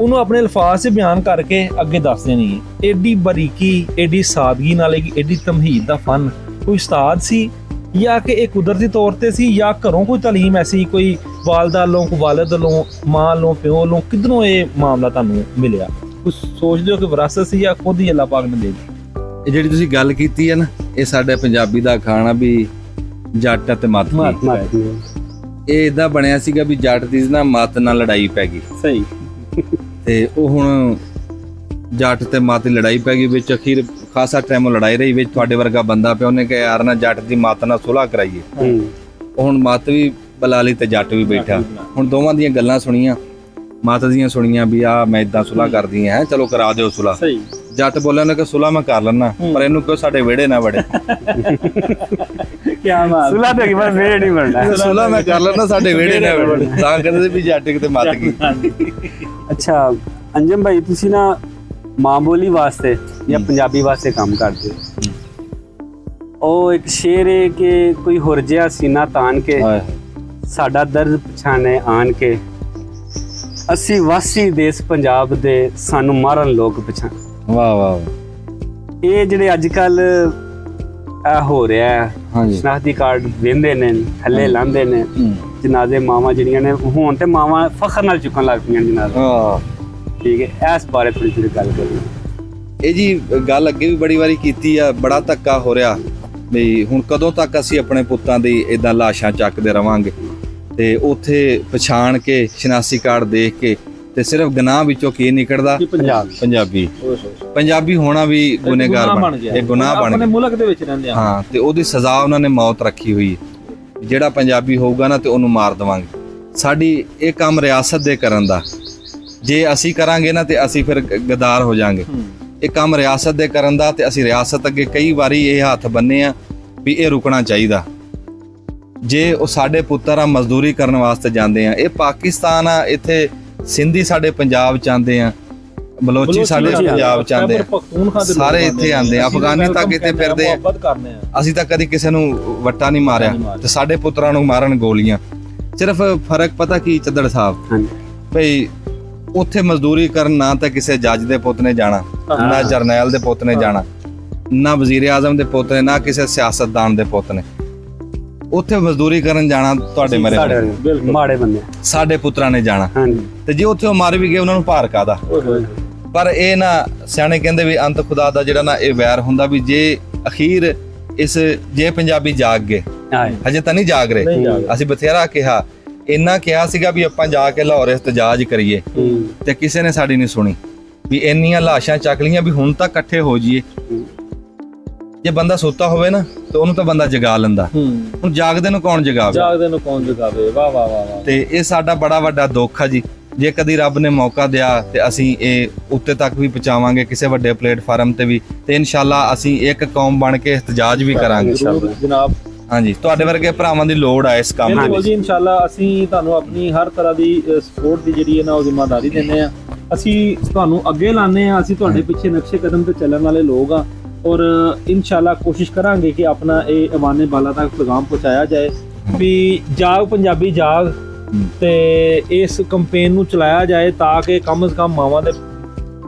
ਉਹਨੂੰ ਆਪਣੇ ਅਲਫਾਜ਼ 'ਚ ਬਿਆਨ ਕਰਕੇ ਅੱਗੇ ਦੱਸ ਦੇਣੀ ਹੈ ਏਡੀ ਬਰੀਕੀ ਏਡੀ ਸਾਦਗੀ ਨਾਲ ਏਡੀ ਤਮਹੀਦ ਦਾ ਫਨ ਕੋਈ ਉਸਤਾਦ ਸੀ ਜਾਂ ਕਿ ਇਹ ਕੁਦਰਤੀ ਤੌਰ ਤੇ ਸੀ ਜਾਂ ਘਰੋਂ ਕੋਈ ਤਾਲੀਮ ਐਸੀ ਕੋਈ ਵਾਲਦਾ ਵੱਲੋਂ ਕੋਈ ਵਾਲਿਦ ਵੱਲੋਂ ਮਾਂ ਵੱਲੋਂ ਪਿਓ ਵੱਲੋਂ ਕਿਧਰੋਂ ਇਹ ਮਾਮਲਾ ਤੁਹਾਨੂੰ ਮਿਲਿਆ? ਕੁਝ ਸੋਚਦੇ ਹੋ ਕਿ ਵਿਰਾਸਤ ਸੀ ਜਾਂ ਖੁਦ ਹੀ ਅੱਲਾਹ ਪਾਕ ਨੇ ਦੇ ਦਿੱਤੀ? ਇਹ ਜਿਹੜੀ ਤੁਸੀਂ ਗੱਲ ਕੀਤੀ ਹੈ ਨਾ ਇਹ ਸਾਡੇ ਪੰਜਾਬੀ ਦਾ ਖਾਣਾ ਵੀ ਜੱਟ ਦੀ ਮਾਤ ਇਹ ਇਦਾਂ ਬਣਿਆ ਸੀਗਾ ਵੀ ਜੱਟ ਦੀ ਨਾ ਮੱਤ ਨਾਲ ਲੜਾਈ ਪੈ ਗਈ। ਸਹੀ। ਤੇ ਉਹ ਹੁਣ ਜੱਟ ਤੇ ਮੱਤ ਦੀ ਲੜਾਈ ਪੈ ਗਈ ਵਿੱਚ ਅਖੀਰ ਖਾਸਾ ਟਾਈਮ ਲੜਾਈ ਰਹੀ ਵਿੱਚ ਤੁਹਾਡੇ ਵਰਗਾ ਬੰਦਾ ਪਿਆ ਉਹਨੇ ਕਿਹਾ ਯਾਰ ਨਾ ਜੱਟ ਦੀ ਮੱਤ ਨਾਲ ਸੁਲ੍ਹਾ ਕਰਾਈਏ। ਹੁਣ ਮੱਤ ਵੀ ਬੁਲਾ ਲਈ ਤੇ ਜੱਟ ਵੀ ਬੈਠਾ। ਹੁਣ ਦੋਵਾਂ ਦੀਆਂ ਗੱਲਾਂ ਸੁਣੀਆਂ ਮੱਤ ਦੀਆਂ ਸੁਣੀਆਂ ਵੀ ਆ ਮੈਂ ਇਦਾਂ ਸੁਲ੍ਹਾ ਕਰਦੀ ਹਾਂ ਚਲੋ ਕਰਾ ਦਿਓ ਸੁਲ੍ਹਾ। ਸਹੀ। ਜੱਟ ਬੋਲਿਆ ਨਾ ਕਿ ਸੁਲ੍ਹਾ ਮੈਂ ਕਰ ਲੈਣਾ ਪਰ ਇਹਨੂੰ ਕਿਉਂ ਸਾਡੇ ਵਿਹੜੇ ਨਾ ਵੜੇ? ਕੀ ਬਾਤ। ਸੁਲਾ ਤੇ ਕਿ ਬਸ ਵੇੜ ਨਹੀਂ ਬਣਨਾ ਸੁਲ੍ਹਾ ਮੈਂ ਕਰ ਲੈਣਾ ਸਾਡੇ ਵਿਹੜੇ ਨਾ ਵੜੇ। ਤਾਂ ਕਹਿੰਦੇ ਸੀ ਵੀ ਜੱਟ ਕਿਤੇ ਮੱਤ ਗਈ। ਅੱਛਾ ਅੰਜਮ ਭਾਈ ਤੁਸੀਂ ਨਾ ਮਾਂ ਬੋਲੀ ਵਾਸਤੇ ਜਾਂ ਪੰਜਾਬੀ ਵਾਸਤੇ ਕੰਮ ਕਰਦੇ ਹੋ। ਉਹ ਇੱਕ ਸ਼ੇਰ ਹੈ ਕਿ ਕੋਈ ਹੁਰਜਿਆ ਸੀਨਾ ਤਾਨ ਕੇ ਹਾਏ। ਸਾਡਾ ਦਰਦ ਪਛਾਣੇ ਆਣ ਕੇ ਅਸੀਂ ਵਾਸੀ ਦੇਸ਼ ਪੰਜਾਬ ਦੇ ਸਾਨੂੰ ਮਾਰਨ ਲੋਕ ਪਛਾਣ ਵਾਹ ਵਾਹ। ਇਹ ਜਿਹੜੇ ਅੱਜ ਕੱਲ ਆ ਹੋ ਰਿਹਾ ਹੈ। ਹਾਂਜੀ। ਸ਼ਨਾਖਤੀ ਕਾਰਡ ਵੇਂਦੇ ਨੇ ਥੱਲੇ ਲਾਂਦੇ ਨੇ। ਹੂੰ। ਜਨਾਜ਼ੇ ਮਾਵਾਂ ਜਿਹੜੀਆਂ ਨੇ ਹੁਣ ਤੇ ਮਾਵਾਂ ਫਖਰ ਨਾਲ ਚੁੱਕਣ ਲੱਗ ਪਈਆਂ ਜਨਾਜ਼ੇ। ਹਾਂ। ਠੀਕ ਹੈ ਇਸ ਬਾਰੇ ਥੋੜੀ ਜਿਹੀ ਗੱਲ ਕਰੀਏ। ਇਹ ਜੀ ਗੱਲ ਅੱਗੇ ਵੀ ਬੜੀ ਵਾਰੀ ਕੀਤੀ ਆ ਬੜਾ ਧੱਕਾ ਹੋ ਰਿਹਾ। ਵੀ ਹੁਣ ਕਦੋਂ ਤੱਕ ਅਸੀਂ ਆਪਣੇ ਪੁੱਤਾਂ ਦੀ ਇਦਾਂ ਲਾਸ਼ਾਂ ਚੱਕਦੇ ਰਵਾਂਗੇ? ਤੇ ਉੱਥੇ ਪਛਾਣ ਕੇ ਸ਼ਨਾਸੀ ਕਾਰਡ ਦੇਖ ਕੇ ਤੇ ਸਿਰਫ ਗੁਨਾਹ ਵਿੱਚੋਂ ਕੀ ਨਿਕਲਦਾ ਪੰਜਾਬ। ਪੰਜਾਬੀ। ਪੰਜਾਬੀ ਹੋਣਾ ਵੀ ਗੁਨੇਗਾਰ ਬਣ ਗਿਆ। ਇਹ ਗੁਨਾਹ ਬਣ ਆਪਣੇ ਗਿਆ। ਮੁਲਕ ਦੇ ਵਿੱਚ ਰਹਿੰਦੇ ਆ। ਹਾਂ ਤੇ ਉਹਦੀ ਸਜ਼ਾ ਉਹਨਾਂ ਨੇ ਮੌਤ ਰੱਖੀ ਹੋਈ ਹੈ। ਜਿਹੜਾ ਪੰਜਾਬੀ ਹੋਊਗਾ ਨਾ ਤੇ ਉਹਨੂੰ ਮਾਰ ਦੇਵਾਂਗੇ। ਸਾਡੀ ਇਹ ਕੰਮ ਰਿਆਸਤ ਦੇ ਕਰਨ ਦਾ। ਜੇ ਅਸੀਂ ਕਰਾਂਗੇ ਨਾ ਤੇ ਅਸੀਂ ਫਿਰ ਗਦਾਰ ਹੋ ਜਾਾਂਗੇ। ਇਹ ਕੰਮ ਰਿਆਸਤ ਦੇ ਕਰਨ ਦਾ ਤੇ ਅਸੀਂ ਰਿਆਸਤ ਅੱਗੇ ਕਈ ਵਾਰੀ ਇਹ ਹੱਥ ਬੰਨੇ ਆ ਵੀ ਇਹ ਰੁਕਣਾ ਚਾਹੀਦਾ। ਜੇ ਉਹ ਸਾਡੇ ਪੁੱਤਰ ਆ ਮਜ਼ਦੂਰੀ ਕਰਨ ਵਾਸਤੇ ਜਾਂਦੇ ਆ ਇਹ ਪਾਕਿਸਤਾਨ ਆ ਇੱਥੇ ਸਿੰਧੀ ਸਾਡੇ ਪੰਜਾਬ ਚ ਆਉਂਦੇ ਆ ਬਲੋਚੀ ਸਾਡੇ ਪੰਜਾਬ ਚ ਆਉਂਦੇ ਆ। ਸਾਰੇ ਇੱਥੇ ਆਉਂਦੇ ਆ। ਅਫਗਾਨੀ ਤੱਕ ਇੱਥੇ ਫਿਰਦੇ ਆ। ਅਸੀਂ ਤਾਂ ਕਦੀ ਕਿਸੇ ਨੂੰ ਵੱਟਾ ਨਹੀਂ ਮਾਰਿਆ ਤੇ ਸਾਡੇ ਪੁੱਤਰਾਂ ਨੂੰ ਮਾਰਨ ਗੋਲੀਆਂ। ਸਿਰਫ ਫ਼ਰਕ ਪਤਾ ਕੀ ਚੱਦੜ ਸਾਹਿਬ? ਹਾਂਜੀ। ਭਈ ਉੱਥੇ ਮਜ਼ਦੂਰੀ ਕਰਨ ਨਾ ਤਾਂ ਕਿਸੇ ਜੱਜ ਦੇ ਪੁੱਤ ਨੇ ਜਾਣਾ ਨਾ ਜਰਨੈਲ ਦੇ ਪੁੱਤ ਨੇ ਜਾਣਾ ਨਾ ਵਜ਼ੀਰ ਆਜ਼ਮ ਦੇ ਪੁੱਤ ਨੇ ਨਾ ਕਿਸੇ ਸਿਆਸਤਦਾਨ ਦੇ ਪੁੱਤ ਨੇ। ਉੱਥੇ ਮਜ਼ਦੂਰੀ ਕਰਨ ਜਾਣਾ ਤੁਹਾਡੇ ਮਰੇ ਸਾਡੇ ਨੇ। ਬਿਲਕੁਲ। ਮਾੜੇ ਬੰਦੇ। ਸਾਡੇ ਪੁੱਤਰਾਂ ਨੇ ਜਾਣਾ। ਹਾਂਜੀ। ਤੇ ਜੇ ਉੱਥੇ ਉਹ ਮਰ ਵੀ ਗਏ ਉਹਨਾਂ ਨੂੰ ਭਾਰ ਕਾਦਾ ਪਰ ਇਹ ਨਾ ਸਿਆਣੇ ਕਹਿੰਦੇ ਵੀ ਅੰਤ ਖੁਦਾ ਦਾ ਜਿਹੜਾ ਨਾ ਇਹ ਵੈਰ ਹੁੰਦਾ ਵੀ ਜੇ ਅਖੀਰ ਇਸ ਜੇ ਪੰਜਾਬੀ ਜਾਗ ਗਏ ਹਜੇ ਤਾਂ ਨਹੀਂ ਜਾਗ ਨਹੀਂ ਰਹੇ ਜਾਗ ਰਹੇ। ਅਸੀਂ ਬਥੇਰਾ ਕਿਹਾ ਇੰਨਾ ਕਿਹਾ ਸੀਗਾ ਵੀ ਆਪਾਂ ਜਾ ਕੇ ਲਾਹੌਰ ਇhtਜਾਜ ਕਰੀਏ। ਤੇ ਕਿਸੇ ਨੇ ਸਾਡੀ ਨਹੀਂ ਸੁਣੀ। ਵੀ ਇੰਨੀਆਂ ਲਾਸ਼ਾਂ ਚੱਕ ਲੀਆਂ ਵੀ ਹੁਣ ਤਾਂ ਇਕੱਠੇ ਹੋ ਜਾਈਏ। ਜੇ ਬੰਦਾ ਸੁੱਤਾ ਹੋਵੇ ਨਾ ਤੇ ਉਹਨੂੰ ਤਾਂ ਬੰਦਾ ਜਗਾ ਲੈਂਦਾ। ਹੁਣ ਜਾਗਦੇ ਨੂੰ ਕੌਣ ਜਗਾਵੇ? ਜਾਗਦੇ ਨੂੰ ਕੌਣ ਜਗਾਵੇ? ਵਾਹ ਵਾਹ ਵਾਹ ਤੇ ਇਹ ਸਾਡਾ ਬੜਾ ਵੱਡਾ ਦੁੱਖ ਆ ਜੀ। ਜੇ ਕਦੀ ਰੱਬ ਨੇ ਮੌਕਾ ਦਿਆ ਤੇ ਅਸੀਂ ਇਹ ਉੱਤੇ ਤੱਕ ਵੀ ਪਹੁੰਚਾਵਾਂਗੇ ਕਿਸੇ ਵੱਡੇ ਪਲੇਟਫਾਰਮ ਤੇ ਵੀ ਤੇ ਇਨਸ਼ਾਅੱਲਾ ਅਸੀਂ ਇੱਕ ਕੌਮ ਬਣ ਕੇ ਇhtਜਾਜ ਵੀ ਕਰਾਂਗੇ ਜਨਾਬ। ਹਾਂਜੀ ਤੁਹਾਡੇ ਵਰਗੇ ਭਰਾਵਾਂ ਦੀ ਲੋੜ ਆ ਇਸ ਕੰਮ ਬਿਲਕੁਲ ਵਿੱਚ ਜੀ ਇਨਸ਼ਾਅੱਲਾ ਅਸੀਂ ਤੁਹਾਨੂੰ ਆਪਣੀ ਹਰ ਤਰ੍ਹਾਂ ਦੀ ਸਪੋਰਟ ਦੀ ਜਿਹੜੀ ਹੈ ਨਾ ਉਹ ਜ਼ਿੰਮੇਵਾਰੀ ਦਿੰਦੇ ਆ ਅਸੀਂ ਤੁਹਾਨੂੰ ਅੱਗੇ ਲਾਣੇ ਆ ਅਸੀਂ ਤੁਹਾਡੇ ਪਿੱਛੇ ਨਕਸ਼ੇ ਕਦਮ ਤੇ ਚੱਲਣ ਵਾਲੇ ਲੋਕ ਆ ਔਰ ਇਨਸ਼ਾਅੱਲਾ ਕੋਸ਼ਿਸ਼ ਕਰਾਂਗੇ ਕਿ ਆਪਣਾ ਇਹ ਅਵਾਨੇ ਬਾਲਾ ਤੱਕ ਪੈਗਾਮ ਪਹੁੰਚਾਇਆ ਜਾਏ। ਵੀ ਜਾਗ ਪੰਜਾਬੀ ਜਾਗ। ਤੇ ਇਸ ਕੰਪੇਨ ਨੂੰ ਚਲਾਇਆ ਜਾਏ ਤਾਂ ਕਿ ਕਮ ਸੇ ਕਮ ਮਾਵਾਂ ਦੇ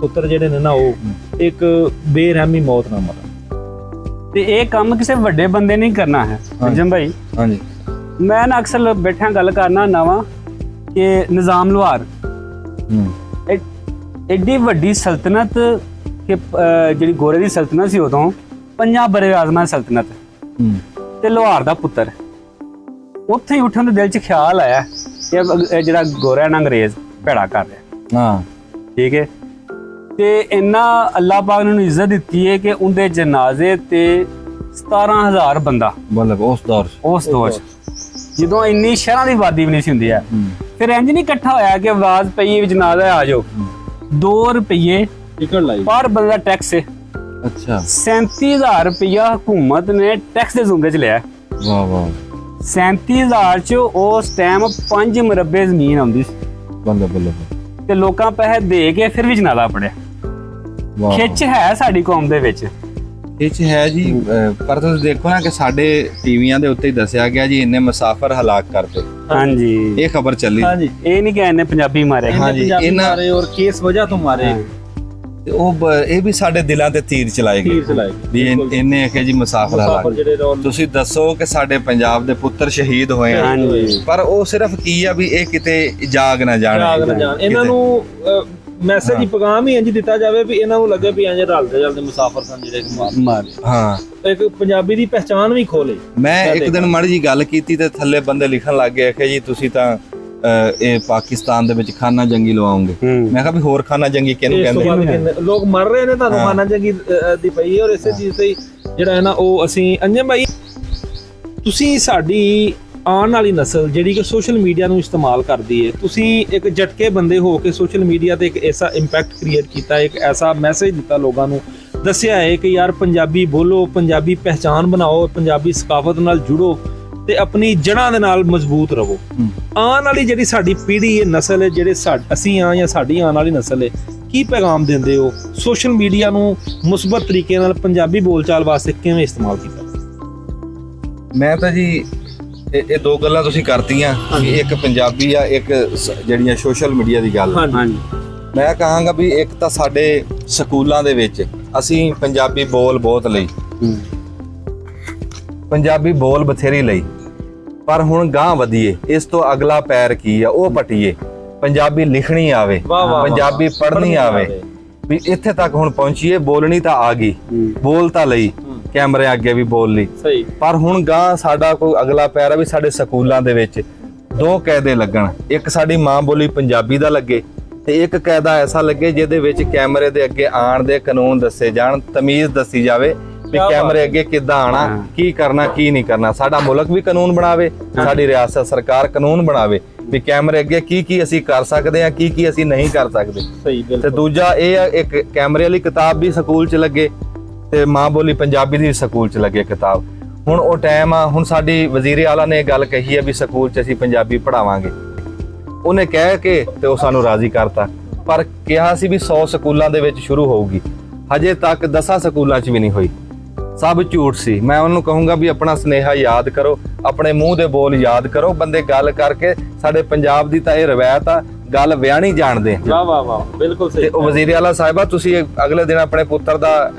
ਪੁੱਤਰ ਜਿਹੜੇ ਨੇ ਨਾ ਉਹ ਇੱਕ ਬੇਰਹਿਮੀ ਮੌਤ ਨਾ ਮਰਨ। ਤੇ ਇਹ ਕੰਮ ਕਿਸੇ ਵੱਡੇ ਬੰਦੇ ਨੇ ਹੀ ਕਰਨਾ ਹੈ ਜਮ ਭਾਈ। ਹਾਂਜੀ। ਮੈਂ ਨਾ ਅਕਸਰ ਬੈਠਿਆਂ ਗੱਲ ਕਰਨਾ ਨਵਾਂ ਕਿ ਨਿਜ਼ਾਮ ਲੁਹਾਰ। ਹੂੰ ਐਡੀ ਵੱਡੀ ਸਲਤਨਤ ਕਿ ਜਿਹੜੀ ਗੋਰੇ ਦੀ ਸਲਤਨਤ ਸੀ ਉਦੋਂ ਪੰਜਾਂ ਬਰੇ ਆਜ਼ਮਾਂ ਸਲਤਨਤ। ਤੇ ਲੋਹਾਰ ਦਾ ਪੁੱਤਰ। ਉੱਥੇ ਹੀ ਉੱਠਣ ਦੇ ਦਿਲ 'ਚ ਖਿਆਲ ਆਇਆ ਕਿ ਜਿਹੜਾ ਗੋਰਾ ਨਾ ਅੰਗਰੇਜ਼ ਭੈੜਾ ਕਰ ਰਿਹਾ। ਹਾਂ। ਠੀਕ ਹੈ? ਤੇ ਇੰਨਾ ਅੱਲਾਹ ਪਾਕ ਨੇ ਉਹਨੂੰ ਇੱਜ਼ਤ ਦਿੱਤੀ ਹੈ ਕਿ ਉਹਦੇ ਜਨਾਜ਼ੇ ਤੇ 17000 ਬੰਦਾ। ਮਤਲਬ ਉਸ ਦੌਰ। ਉਸ ਦੌਰ ਜਦੋਂ ਇੰਨੀ ਸ਼ਹਿਰਾਂ ਦੀ ਆਬਾਦੀ ਵੀ ਨਹੀਂ ਸੀ ਹੁੰਦੀ ਹੂੰ। ਫਿਰ ਇੰਜ ਨਹੀਂ ਇਕੱਠਾ ਹੋਇਆ ਕਿ ਆਵਾਜ਼ ਪਈ ਵੀ ਜਨਾਜ਼ਾ ਆ ਜਾਓ। 2 ਰੁਪਏ ਟਿਕਟ ਲਾਈ। ਪਰ ਬੰਦੇ ਦਾ ਟੈਕਸ ਹੈ ਅੱਛਾ। 37000 ਰੁਪਇਆ ਹਕੂਮਤ ਨੇ ਟੈਕਸ ਦੇ ਜ਼ੁੰਗੇ 'ਚ ਲਿਆ। ਵਾਹ ਵਾਹ। 37000 'ਚ ਉਸ ਟਾਈਮ 5 ਮਰਬੇ ਜ਼ਮੀਨ ਆਉਂਦੀ ਸੀ। ਬੱਲੇ ਬੱਲੇ। ਤੇ ਲੋਕਾਂ ਪੈਸੇ ਦੇ ਕੇ ਫਿਰ ਵੀ ਜਨਾਜ਼ਾ ਪੜਿਆ ਵਾਹ ਖਿੱਚ ਹੈ ਸਾਡੀ ਕੌਮ ਦੇ ਵਿੱਚ। ਇਹ ਚ ਹੈ ਜੀ ਪਰ ਤੁਸੀਂ ਦੇਖੋ ਨਾ ਕਿ ਸਾਡੇ ਟੀਵੀਆਂ ਦੇ ਉੱਤੇ ਹੀ ਦੱਸਿਆ ਗਿਆ ਜੀ ਇੰਨੇ ਮੁਸਾਫਰ ਹਲਾਕ ਕਰਦੇ। ਹਾਂਜੀ। ਇਹ ਖਬਰ ਚੱਲੀ। ਹਾਂਜੀ। ਇਹ ਨਹੀਂ ਕਿ ਇਹਨੇ ਪੰਜਾਬੀ ਮਾਰੇ ਹਾਂਜੀ, ਇਹਨਾਂ- ਮਾਰੇ ਔਰ ਕਿਸ ਵਜ੍ਹਾ ਤੋਂ ਮਾਰੇ? ਤੇ ਉਹ ਬ- ਇਹ ਵੀ ਸਾਡੇ ਦਿਲਾਂ ਤੇ ਤੀਰ ਚਲਾਏ ਗਏ। ਤੀਰ ਚਲਾਏ ਗਏ, ਵੀ ਇਨ- ਇੰਨੇ ਆਖੇ ਜੀ ਮੁਸਾਫਰ ਮੁਸਾਫਰ ਹਲਾਕ ਜਿਹੜੇ ਰੋਲ ਤੁਸੀਂ ਦੱਸੋ ਕਿ ਸਾਡੇ ਪੰਜਾਬ ਦੇ ਪੁੱਤਰ ਸ਼ਹੀਦ ਹੋਏ ਆ। ਹਾਂਜੀ ਪਰ ਉਹ ਸਿਰਫ ਕੀ ਆ ਵੀ ਇਹ ਕਿਤੇ ਜਾਗ ਨਾ ਜਾਣ ਜਾਗ ਨਾ ਜਾਣ। ਇਹਨਾਂ ਨੂੰ ਮੈਸੇਜ ਹੀ। ਪੈਗਾਮ ਹੀ ਇੰਜ ਦਿੱਤਾ ਜਾਵੇ ਵੀ ਇਹਨਾਂ ਨੂੰ ਲੱਗੇ ਵੀ ਇੰਜ ਰਲਦੇ ਜਲਦੇ ਮੁਸਾਫਰ ਸਨ ਜਿਹੜੇ ਮਾਰ ਮਾਰੇ ਹਾਂ। ਇੱਕ ਪੰਜਾਬੀ ਦੀ ਪਹਿਚਾਨ ਵੀ ਖੋਲੇ ਮੈਂ ਇੱਕ ਦਿਨ ਮਾੜੀ ਜੀ ਗੱਲ ਕੀਤੀ ਤੇ ਥੱਲੇ ਬੰਦੇ ਲਿਖਣ ਲੱਗ ਗਏ ਕਿ ਜੀ ਤੁਸੀਂ ਤਾਂ ਇਹ ਪਾਕਿਸਤਾਨ ਦੇ ਵਿੱਚ ਖਾਨਾ ਜੰਗੀ ਲਵਾਉਂਗੇ। ਮੈਂ ਕਿਹਾ ਵੀ ਹੋਰ ਖਾਨਾ ਜੰਗੀ ਕਿਹਨੂੰ ਕਹਿੰਦੇ? ਲੋਕ ਮਰ ਰਹੇ ਨੇ ਤੁਹਾਨੂੰ ਮਾਨਾ ਜੰਗੀ ਦੀ ਪਈ ਹੈ ਔਰ ਇਸੇ ਚੀਜ਼ ਤੇ ਹੀ ਜਿਹੜਾ ਹੈ ਨਾ ਉਹ ਅਸੀਂ ਅੰਜਮ ਭਾਈ ਤੁਸੀਂ ਸਾਡੀ ਆਉਣ ਵਾਲੀ ਨਸਲ ਜਿਹੜੀ ਕਿ ਸੋਸ਼ਲ ਮੀਡੀਆ ਨੂੰ ਇਸਤੇਮਾਲ ਕਰਦੀ ਹੈ ਤੁਸੀਂ ਇੱਕ ਝਟਕੇ ਬੰਦੇ ਹੋ ਕੇ ਸੋਸ਼ਲ ਮੀਡੀਆ ਤੇ ਇੱਕ ਐਸਾ ਇੰਪੈਕਟ ਕ੍ਰੀਏਟ ਕੀਤਾ ਇੱਕ ਐਸਾ ਮੈਸੇਜ ਦਿੱਤਾ ਲੋਕਾਂ ਨੂੰ ਦੱਸਿਆ ਹੈ ਕਿ ਯਾਰ ਪੰਜਾਬੀ ਬੋਲੋ ਪੰਜਾਬੀ ਪਹਿਚਾਨ ਬਣਾਓ ਪੰਜਾਬੀ ਸਕਾਫਤ ਨਾਲ ਜੁੜੋ ਤੇ ਆਪਣੀ ਜੜ੍ਹਾਂ ਦੇ ਨਾਲ ਮਜ਼ਬੂਤ ਰਹੋ। ਆਉਣ ਵਾਲੀ ਜਿਹੜੀ ਸਾਡੀ ਪੀੜ੍ਹੀ ਹੈ ਨਸਲ ਹੈ ਜਿਹੜੇ ਸਾ- ਅਸੀਂ ਆ ਜਾਂ ਸਾਡੀ ਆਉਣ ਵਾਲੀ ਨਸਲ ਹੈ ਕੀ ਪੈਗਾਮ ਦਿੰਦੇ ਹੋ? ਸੋਸ਼ਲ ਮੀਡੀਆ ਨੂੰ ਮੁਸਬਤ ਤਰੀਕੇ ਨਾਲ ਪੰਜਾਬੀ ਬੋਲਚਾਲ ਵਾਸਤੇ ਕਿਵੇਂ ਇਸਤੇਮਾਲ ਕੀਤਾ? ਮੈਂ ਤਾਂ ਜੀ ਇਹ ਦੋ ਗੱਲਾਂ ਤੁਸੀਂ ਕਰਤੀਆਂ ਕਿ ਇੱਕ ਪੰਜਾਬੀ ਆ ਇੱਕ ਸ- ਜਿਹੜੀਆਂ ਸੋਸ਼ਲ ਮੀਡੀਆ ਦੀ ਗੱਲ ਹਾਂਜੀ। ਮੈਂ ਕਹਾਂਗਾ ਵੀ ਇੱਕ ਤਾਂ ਸਾਡੇ ਸਕੂਲਾਂ ਦੇ ਵਿੱਚ ਅਸੀਂ ਪੰਜਾਬੀ ਬੋਲ ਬਹੁਤ ਲਈ। ਪੰਜਾਬੀ ਬੋਲ ਬਥੇਰੀ ਲਈ। ਪਰ ਹੁਣ ਗਾਂ ਵਧੀਏ। ਇਸ ਤੋਂ ਅਗਲਾ ਪੈਰ ਕੀ ਆ? ਉਹ ਪਟੀਏ। ਪੰਜਾਬੀ ਲਿਖਣੀ ਆਵੇ। ਪੰਜਾਬੀ ਪੜ੍ਹਨੀ ਆਵੇ। ਵੀ ਇੱਥੇ ਤੱਕ ਹੁਣ ਪਹੁੰਚੀਏ ਬੋਲਣੀ ਤਾਂ ਆ ਗਈ। ਬੋਲ ਤਾਂ ਲਈ। ਕੈਮਰੇ ਅੱਗੇ ਵੀ ਬੋਲ ਲਈ। ਪਰ ਹੁਣ ਗਾਂ ਸਾਡਾ ਕੋਈ ਅਗਲਾ ਪੈਰ ਆ ਵੀ ਸਾਡੇ ਸਕੂਲਾਂ ਦੇ ਵਿੱਚ ਦੋ ਕਾਇਦੇ ਲੱਗਣ। ਇੱਕ ਸਾਡੀ ਮਾਂ ਬੋਲੀ ਪੰਜਾਬੀ ਦਾ ਲੱਗੇ ਤੇ ਇੱਕ ਕਾਇਦਾ ਐਸਾ ਲੱਗੇ ਜਿਹਦੇ ਵਿੱਚ ਕੈਮਰੇ ਦੇ ਅੱਗੇ ਆਣ ਦੇ ਕਾਨੂੰਨ ਦੱਸੇ ਜਾਣ ਤਮੀਜ਼ ਦੱਸੀ ਜਾਵੇ ਵੀ ਕੈਮਰੇ ਅੱਗੇ ਕਿੱਦਾਂ ਆਣਾ। ਕੀ ਕਰਨਾ ਕੀ ਨਹੀਂ ਕਰਨਾ। ਸਾਡਾ ਮੁਲਕ ਵੀ ਕਾਨੂੰਨ ਬਣਾਵੇ ਸਾਡੀ ਰਿਆਸਤ ਸਰਕਾਰ ਕਾਨੂੰਨ ਬਣਾਵੇ ਵੀ ਕੈਮਰੇ ਅੱਗੇ ਕੀ ਕੀ ਅਸੀਂ ਕਰ ਸਕਦੇ ਹਾਂ ਕੀ ਕੀ ਅਸੀਂ ਨਹੀਂ ਕਰ ਸਕਦੇ। ਸਹੀ ਤੇ ਬਿਲਕੁਲ। ਦੂਜਾ ਇਹ ਆ ਇੱਕ ਕੈਮਰੇ ਵਾਲੀ ਕਿਤਾਬ ਵੀ ਸਕੂਲ 'ਚ ਲੱਗੇ ਤੇ ਮਾਂ ਬੋਲੀ ਪੰਜਾਬੀ ਦੀ ਸਕੂਲ 'ਚ ਲੱਗੇ ਕਿਤਾਬ। ਹੁਣ ਉਹ ਟਾਈਮ ਆ ਹੁਣ ਸਾਡੀ ਵਜ਼ੀਰ ਆਲਾ ਨੇ ਇਹ ਗੱਲ ਕਹੀ ਹੈ ਵੀ ਸਕੂਲ 'ਚ ਅਸੀਂ ਪੰਜਾਬੀ ਪੜਾਵਾਂਗੇ ਉਹਨੇ ਕਹਿ ਕੇ ਤੇ ਉਹ ਸਾਨੂੰ ਰਾਜ਼ੀ ਕਰਤਾ। ਪਰ ਕਿਹਾ ਸੀ ਵੀ 100 ਸਕੂਲਾਂ ਦੇ ਵਿੱਚ ਸ਼ੁਰੂ ਹੋਊਗੀ। ਹਜੇ ਤੱਕ 10 ਸਕੂਲਾਂ 'ਚ ਵੀ ਨਹੀਂ ਹੋਈ। ਸਭ ਝੂਠ ਸੀ। ਮੈਂ ਉਹਨੂੰ ਕਹੂੰਗਾ ਵੀ ਆਪਣਾ ਸਨੇਹਾ ਯਾਦ ਕਰੋ ਆਪਣੇ ਮੂੰਹ ਦੇ ਬੋਲ ਯਾਦ ਕਰੋ। ਬੰਦੇ ਗੱਲ ਕਰਕੇ ਸਾਡੇ ਪੰਜਾਬ ਦੀ ਤਾਂ ਇਹ ਰਵਾਇਤ ਆ ਗੱਲ ਵਿਆਹਣੀ ਜਾਣਦੇ ਵਾਹ ਵਾਹ ਵਾਹ ਬਿਲਕੁਲ ਤੇ ਸਹੀ ਉਹ ਵਜ਼ੀਰ ਆਲਾ ਸਾਹਿਬਾ ਤੁਸੀਂ ਅਗਲੇ ਦਿਨ ਆਪਣੇ ਪੁੱਤਰ ਦਾ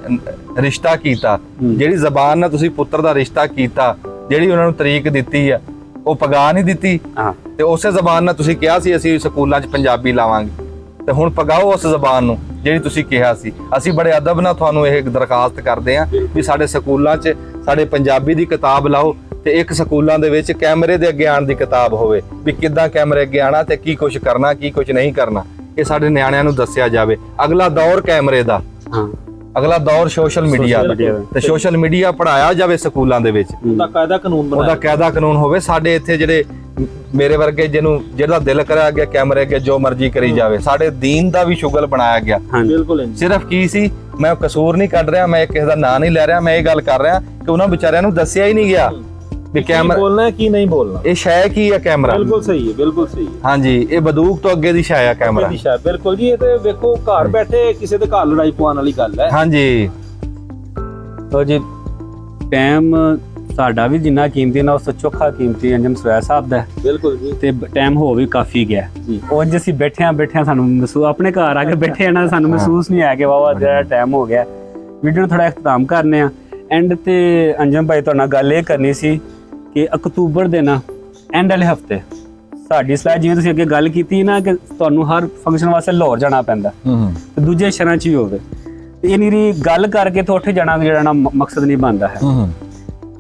ਰਿਸ਼ਤਾ ਕੀਤਾ। ਜਿਹੜੀ ਜ਼ਬਾਨ ਨਾਲ ਤੁਸੀਂ ਪੁੱਤਰ ਦਾ ਰਿਸ਼ਤਾ ਕੀਤਾ ਜਿਹੜੀ ਉਹਨਾਂ ਨੂੰ ਤਰੀਕ ਦਿੱਤੀ ਆ ਉਹ ਪਗਾ ਨਹੀਂ ਦਿੱਤੀ? ਤੇ ਉਸੇ ਜ਼ਬਾਨ ਨਾਲ ਤੁਸੀਂ ਕਿਹਾ ਸੀ ਅਸੀਂ ਸਕੂਲਾਂ 'ਚ ਪੰਜਾਬੀ ਲਾਵਾਂਗੇ। ਤੇ ਹੁਣ ਪਗਾਓ ਉਸ ਜ਼ਬਾਨ ਨੂੰ। ਜਿਹੜੀ ਤੁਸੀਂ ਕਿਹਾ ਸੀ ਅਸੀਂ ਬੜੇ ਅਦਬ ਨਾਲ ਤੁਹਾਨੂੰ ਇਹ ਦਰਖਾਸਤ ਕਰਦੇ ਹਾਂ ਵੀ ਸਾਡੇ ਸਕੂਲਾਂ 'ਚ ਸਾਡੇ ਪੰਜਾਬੀ ਦੀ ਕਿਤਾਬ ਲਾਓ ਤੇ ਇੱਕ ਸਕੂਲਾਂ ਦੇ ਵਿੱਚ ਕੈਮਰੇ ਦੇ ਅੱਗੇ ਦੀ ਕਿਤਾਬ ਹੋਵੇ ਵੀ ਕਿੱਦਾਂ ਕੈਮਰੇ ਅੱਗੇ ਆਣਾ ਤੇ ਕੀ ਕੁਝ ਕਰਨਾ ਕੀ ਕੁਝ ਨਹੀਂ ਕਰਨਾ। ਇਹ ਸਾਡੇ ਨਿਆਣਿਆਂ ਨੂੰ ਦੱਸਿਆ ਜਾਵੇ। ਅਗਲਾ ਦੌਰ ਕੈਮਰੇ ਦਾ। ਹਾਂ। ਅਗਲਾ ਦੌਰ ਸੋਸ਼ਲ ਮੀਡੀਆ ਦਾ। ਤੇ ਸੋਸ਼ਲ ਮੀਡੀਆ ਪੜਾਇਆ ਜਾਵੇ ਸਕੂਲਾਂ ਦੇ ਵਿੱਚ। ਉਹਦਾ ਕਾਇਦਾ ਕਾਨੂੰਨ ਉਹਦਾ ਬਣਾਇਆ ਕਾਇਦਾ ਕਾਨੂੰਨ ਹੋਵੇ ਸਾਡੇ ਇੱਥੇ ਜਿਹੜੇ ਮੇਰੇ ਵਰਗੇ ਜਿਹਨੂੰ ਜਿਹੜਾ ਦਿਲ ਕਰਿਆ ਗਿਆ ਕੈਮਰੇ ਅੱਗੇ ਜੋ ਮਰਜ਼ੀ ਕਰੀ ਜਾਵੇ। ਸਾਡੇ ਦੀਨ ਦਾ ਵੀ ਸ਼ੁਗਲ ਬਣਾਇਆ ਗਿਆ। ਬਿਲਕੁਲ ਸਿਰਫ ਕੀ ਸੀ? ਮੈਂ ਕਸੂਰ ਨਹੀਂ ਕੱਢ ਰਿਹਾ ਮੈਂ ਕਿਸੇ ਦਾ ਨਾਂ ਨਹੀਂ ਲੈ ਰਿਹਾ ਮੈਂ ਇਹ ਗੱਲ ਕਰ ਰਿਹਾ ਕਿ ਉਹਨਾਂ ਵਿਚਾਰਿਆਂ ਨੂੰ ਦੱਸਿਆ ਹੀ ਨਹੀਂ ਗਿਆ ਵੀ ਕੀ ਕੈਮਰਾ ਬੋਲਣਾ ਹੈ ਕੀ ਨਹੀਂ ਬੋਲਣਾ? ਇਹ ਸ਼ੈ ਕੀ ਹੈ ਕੈਮਰਾ? ਬਿਲਕੁਲ ਸਹੀ ਹੈ ਬਿਲਕੁਲ ਸਹੀ ਹੈ। ਹਾਂਜੀ ਇਹ ਬੰਦੂਕ ਤੋਂ ਅੱਗੇ ਦੀ ਸ਼ੈ ਹੈ ਕੈਮਰਾ। ਬਿਲਕੁਲ ਜੀ ਇਹ ਤੇ ਵੇਖੋ ਘਰ ਬੈਠੇ ਕਿਸੇ ਦੇ ਘਰ ਲੜਾਈ ਪਵਾਉਣ ਵਾਲੀ ਗੱਲ ਹੈ। ਹਾਂਜੀ। ਤੋ ਜੀ ਟਾਈਮ ਸਾਡਾ ਵੀ ਜਿੰਨਾ ਕੀਮਤੀ ਨਾ ਉਸ ਚੋਖਾ ਕੀਮਤੀ ਅੰਜਮ ਸਵੈ ਸਾਹਿਬ ਦਾ ਹੈ। ਬਿਲਕੁਲ ਜੀ। ਤੇ ਟਾਈਮ ਹੋ ਵੀ ਕਾਫੀ ਗਿਆ। ਜੀ। ਅੱਜ ਅਸੀਂ ਬੈਠਿਆਂ ਬੈਠਿਆਂ ਸਾਨੂੰ ਮਹਿਸੂਸ ਆਪਣੇ ਘਰ ਆ ਕੇ ਬੈਠੇ ਆ ਨਾ ਸਾਨੂੰ ਮਹਿਸੂਸ ਨਹੀਂ ਆਇਆ ਕਿ ਵਾਵਾ ਜਿਹੜਾ ਟਾਈਮ ਹੋ ਗਿਆ। ਵੀਡੀਓ ਨੂੰ ਥੋੜਾ ਇਖਤਤਾਮ ਕਰਨੇ ਆ। ਐਂਡ ਤੇ ਅੰਜਮ ਭਾਈ ਤੁਹਾਡੇ ਗੱਲ ਇਹ ਕਰਨੀ ਸੀ ਕਿ ਅਕਤੂਬਰ ਦੇ ਨਾ ਐਂਡ ਵਾਲੇ ਹਫ਼ਤੇ ਸਾਡੀ ਸਲਾਹ ਜਿਵੇਂ ਤੁਸੀਂ ਅੱਗੇ ਗੱਲ ਕੀਤੀ ਨਾ ਕਿ ਤੁਹਾਨੂੰ ਹਰ ਫੰਕਸ਼ਨ ਵਾਸਤੇ ਲਾਹੌਰ ਜਾਣਾ ਪੈਂਦਾ। ਹੂੰ ਤੇ ਦੂਜੇ ਸ਼ਹਿਰਾਂ 'ਚ ਵੀ ਹੋਵੇ। ਤੇ ਇਹ ਨੀਰੀ ਗੱਲ ਕਰਕੇ ਤੇ ਉੱਥੇ ਜਾਣਾ ਜਿਹੜਾ ਨਾ ਮਕਸਦ ਨਹੀਂ ਬਣਦਾ ਹੈ ਹੂੰ।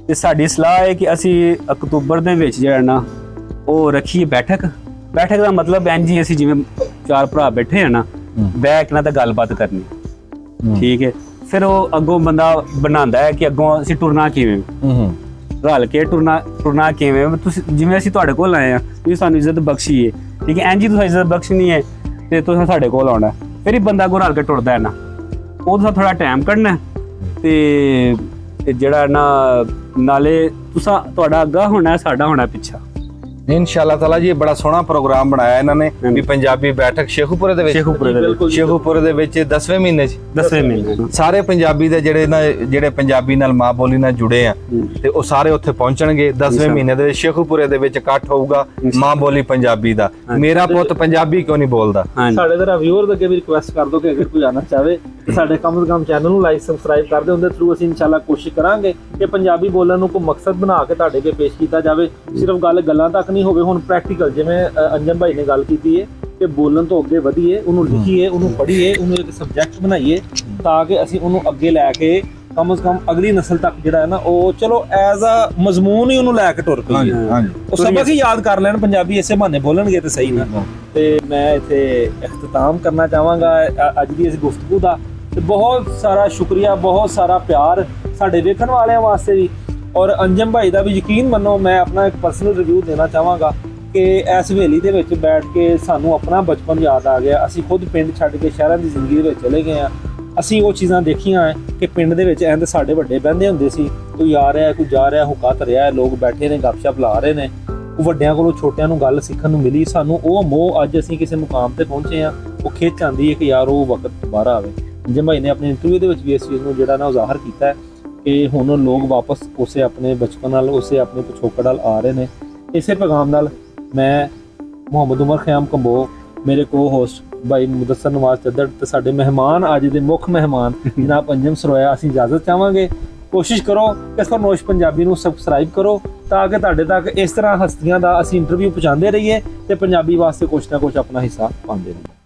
ਤੇ ਸਾਡੀ ਸਲਾਹ ਹੈ ਕਿ ਅਸੀਂ ਅਕਤੂਬਰ ਦੇ ਵਿੱਚ ਜਿਹੜਾ ਨਾ ਉਹ ਰੱਖੀਏ ਬੈਠਕ। ਬੈਠਕ ਦਾ ਮਤਲਬ ਐਂ ਜੀ ਅਸੀਂ ਜਿਵੇਂ ਚਾਰ ਭਰਾ ਬੈਠੇ ਆ ਨਾ ਬਹਿ ਕੇ ਨਾ ਤਾਂ ਗੱਲਬਾਤ ਕਰਨੀ। ਠੀਕ ਹੈ। ਫਿਰ ਉਹ ਅੱਗੋਂ ਬੰਦਾ ਬਣਾਉਂਦਾ ਹੈ ਕਿ ਅੱਗੋਂ ਅਸੀਂ ਟੁਰਨਾ ਕਿਵੇਂ? ਹੂੰ ਰਲ ਕੇ ਟੁਰਨਾ ਟੁਰਨਾ ਕਿਵੇਂ? ਤੁਸੀਂ ਜਿਵੇਂ ਅਸੀਂ ਤੁਹਾਡੇ ਕੋਲ ਆਏ ਆ ਤੁਸੀਂ ਸਾਨੂੰ ਇੱਜ਼ਤ ਬਖਸ਼ੀ ਹੈ ਠੀਕ ਹੈ ਐਂ ਜੀ ਤੁਸੀਂ ਇੱਜ਼ਤ ਬਖਸ਼ਣੀ ਹੈ ਤੇ ਤੁਸੀਂ ਸਾਡੇ ਕੋਲ ਆਉਣਾ। ਫਿਰ ਹੀ ਬੰਦਾ ਕੋ ਰਲ ਕੇ ਟੁਰਦਾ ਹੈ ਨਾ। ਉਹ ਥੋੜਾ ਟਾਈਮ ਕੱਢਣਾ ਤੇ ਤੇ ਜਿਹੜਾ ਨਾ ਨਾਲੇ ਤੁਸੀਂ ਤੁਹਾਡਾ ਅੱਗਾ ਹੋਣਾ ਸਾਡਾ ਹੋਣਾ ਪਿੱਛਾ। ਇਨਸ਼ਾਅੱਲਾ ਤਾਲਾ ਜੀ ਇਹ ਬੜਾ ਸੋਹਣਾ ਪ੍ਰੋਗਰਾਮ ਬਣਾਇਆ ਇਹਨਾਂ ਨੇ ਵੀ ਪੰਜਾਬੀ ਬੈਠਕ ਸ਼ੇਖੂਪੁਰੇ ਦੇ ਵਿੱਚ। ਸ਼ੇਖੂਪੁਰੇ ਦੇ ਵਿੱਚ। ਸ਼ੇਖੂਪੁਰੇ ਦੇ ਵਿੱਚ 10ਵੇਂ ਮਹੀਨੇ 'ਚ। ਦਸਵੇਂ ਮਹੀਨੇ ਸਾਰੇ ਪੰਜਾਬੀ ਦੇ ਜਿਹੜੇ ਨਾ ਜਿਹੜੇ ਪੰਜਾਬੀ ਨਾਲ ਮਾਂ ਬੋਲੀ ਨਾਲ ਜੁੜੇ ਆ ਤੇ ਉਹ ਸਾਰੇ ਉੱਥੇ ਪਹੁੰਚਣਗੇ 10ਵੇਂ ਮਹੀਨੇ ਦੇ ਵਿੱਚ। ਸ਼ੇਖੂਪੁਰੇ ਦੇ ਵਿੱਚ ਇਕੱਠ ਹੋਊਗਾ ਮਾਂ ਬੋਲੀ ਪੰਜਾਬੀ ਦਾ। ਮੇਰਾ ਪੁੱਤ ਪੰਜਾਬੀ ਕਿਉਂ ਨਹੀਂ ਬੋਲਦਾ? ਸਾਡੇ ਜਰਾ ਵਿਊਅਰ ਅੱਗੇ ਵੀ ਰਿਕੁਐਸਟ ਕਰ ਦੋ ਕਿ ਅਗਰ ਕੋਈ ਆਣਾ ਚਾਹਵੇ ਤੇ ਸਾਡੇ ਕਮ ਕਮ ਚੈਨਲ ਨੂੰ ਲਾਈਕ ਸਬਸਕ੍ਰਾਈਬ ਕਰ ਦਿਓ। ਉਹਦੇ ਥਰੂ ਅਸੀਂ ਇਨਸ਼ਾਅੱਲਾ ਕੋਸ਼ਿਸ਼ ਕਰਾਂਗੇ ਕਿ ਪੰਜਾਬੀ ਬੋਲਣ ਨੂੰ ਕੋਈ ਮਕਸਦ ਬਣਾ ਕੇ ਤੁਹਾਡੇ ਅੱਗੇ ਪੇਸ਼ ਕੀਤਾ ਜਾਵੇ। ਸਿਰਫ ਗੱਲ ਗੱਲਾਂ ਤੱਕ ਨਹੀਂ ਹੋਵੇ ਹੁਣ ਪ੍ਰੈਕਟੀਕਲ ਜਿਵੇਂ ਅੰਜਨ ਭਾਈ ਨੇ ਗੱਲ ਕੀਤੀ ਹੈ ਕਿ ਬੋਲਣ ਤੋਂ ਅੱਗੇ ਵਧੀਏ ਉਹਨੂੰ ਲਿਖੀਏ ਉਹਨੂੰ ਪੜ੍ਹੀਏ ਉਹਨੂੰ ਇੱਕ ਸਬਜੈਕਟ ਬਣਾਈਏ ਤਾਂ ਕਿ ਅਸੀਂ ਉਹਨੂੰ ਅੱਗੇ ਲੈ ਕੇ ਕਮ ਸੇ ਕਮ ਅਗਲੀ ਨਸਲ ਤੱਕ ਜਿਹੜਾ ਹੈ ਨਾ ਉਹ ਚਲੋ ਐਜ਼ ਅ ਮਜ਼ਮੂਨ ਹੀ ਉਹਨੂੰ ਲੈ ਕੇ ਟੁਰ ਪਈਏ। ਹਾਂਜੀ ਉਹ ਸਬਕ ਹੀ ਯਾਦ ਕਰ ਲੈਣ ਪੰਜਾਬੀ ਇਸੇ ਬਹਾਨੇ ਬੋਲਣਗੇ ਤੇ ਸਹੀ ਨਾ। ਤੇ ਮੈਂ ਇੱਥੇ ਇਖਤਤਾਮ ਕਰਨਾ ਚਾਹਾਂਗਾ ਅੱਜ ਦੀ ਇਸ ਗੁਫ਼ਤਗੂ ਦਾ। ਤੇ ਬਹੁਤ ਸਾਰਾ ਸ਼ੁਕਰੀਆ ਬਹੁਤ ਸਾਰਾ ਪਿਆਰ ਸਾਡੇ ਵੇਖਣ ਵਾਲਿਆਂ ਵਾਸਤੇ ਵੀ। ਔਰ ਅੰਜਮ ਭਾਈ ਦਾ ਵੀ ਯਕੀਨ ਮੰਨੋ ਮੈਂ ਆਪਣਾ ਇੱਕ ਪਰਸਨਲ ਰਿਵਿਊ ਦੇਣਾ ਚਾਹਾਂਗਾ ਕਿ ਇਸ ਹਵੇਲੀ ਦੇ ਵਿੱਚ ਬੈਠ ਕੇ ਸਾਨੂੰ ਆਪਣਾ ਬਚਪਨ ਯਾਦ ਆ ਗਿਆ। ਅਸੀਂ ਖੁਦ ਪਿੰਡ ਛੱਡ ਕੇ ਸ਼ਹਿਰਾਂ ਦੀ ਜ਼ਿੰਦਗੀ ਦੇ ਵਿੱਚ ਚਲੇ ਗਏ ਆ ਅਸੀਂ ਉਹ ਚੀਜ਼ਾਂ ਦੇਖੀਆਂ ਹੈ ਕਿ ਪਿੰਡ ਦੇ ਵਿੱਚ ਐਂਦ ਸਾਡੇ ਵੱਡੇ ਬਹਿੰਦੇ ਹੁੰਦੇ ਸੀ। ਕੋਈ ਆ ਰਿਹਾ ਕੋਈ ਜਾ ਰਿਹਾ ਹੁਕਾ ਧਰਿਆ ਹੈ, ਲੋਕ ਬੈਠੇ ਨੇ ਗੱਪਸ਼ਪ ਲਾ ਰਹੇ ਨੇ। ਵੱਡਿਆਂ ਕੋਲੋਂ ਛੋਟਿਆਂ ਨੂੰ ਗੱਲ ਸਿੱਖਣ ਨੂੰ ਮਿਲੀ। ਸਾਨੂੰ ਉਹ ਮੋਹ ਅੱਜ ਅਸੀਂ ਕਿਸੇ ਮੁਕਾਮ ਤੇ ਪਹੁੰਚੇ ਆ ਉਹ ਖਿੱਚ ਆਂਦੀ ਹੈ ਕਿ ਯਾਰ ਉਹ ਵਕਤ ਦੁਬਾਰਾ ਆਵੇ। ਜਮਾਈ ਨੇ ਆਪਣੇ ਇੰਟਰਵਿਊ ਦੇ ਵਿੱਚ ਵੀ ਇਸ ਚੀਜ਼ ਨੂੰ ਜਿਹੜਾ ਨਾ ਉਹ ਜ਼ਾਹਰ ਕੀਤਾ ਹੈ। ਕਿ ਹੁਣ ਲੋਕ ਵਾਪਸ ਉਸੇ ਆਪਣੇ ਬਚਪਨ ਨਾਲ, ਉਸੇ ਆਪਣੇ ਪਿਛੋਕੜ ਨਾਲ ਆ ਰਹੇ ਨੇ। ਇਸੇ ਪੈਗਾਮ ਨਾਲ ਮੈਂ ਮੁਹੰਮਦ ਉਮਰ ਖਿਆਮ ਕੰਬੋ, ਮੇਰੇ ਕੋ-ਹੋਸਟ ਭਾਈ ਮੁਦੱਸਰ ਨਵਾਜ਼ ਚੱਦੜ ਤੇ ਸਾਡੇ ਮਹਿਮਾਨ, ਅੱਜ ਦੇ ਮੁੱਖ ਮਹਿਮਾਨ, ਜਨਾਬ ਅੰਜਮ ਸਰੋਇਆ, ਅਸੀਂ ਇਜਾਜ਼ਤ ਚਾਹਾਂਗੇ। ਕੋਸ਼ਿਸ਼ ਕਰੋ ਕਿ ਫਰਨੋਸ਼ ਪੰਜਾਬੀ ਨੂੰ ਸਬਸਕ੍ਰਾਈਬ ਕਰੋ, ਤਾਂ ਕਿ ਤੁਹਾਡੇ ਤੱਕ ਇਸ ਤਰ੍ਹਾਂ ਹਸਤੀਆਂ ਦਾ ਅਸੀਂ ਇੰਟਰਵਿਊ ਪਹੁੰਚਾਉਂਦੇ ਰਹੀਏ ਤੇ ਪੰਜਾਬੀ ਵਾਸਤੇ ਕੁਝ ਨਾ ਕੁਝ ਆਪਣਾ ਹਿੱਸਾ ਪਾਉਂਦੇ ਰਹੀਏ।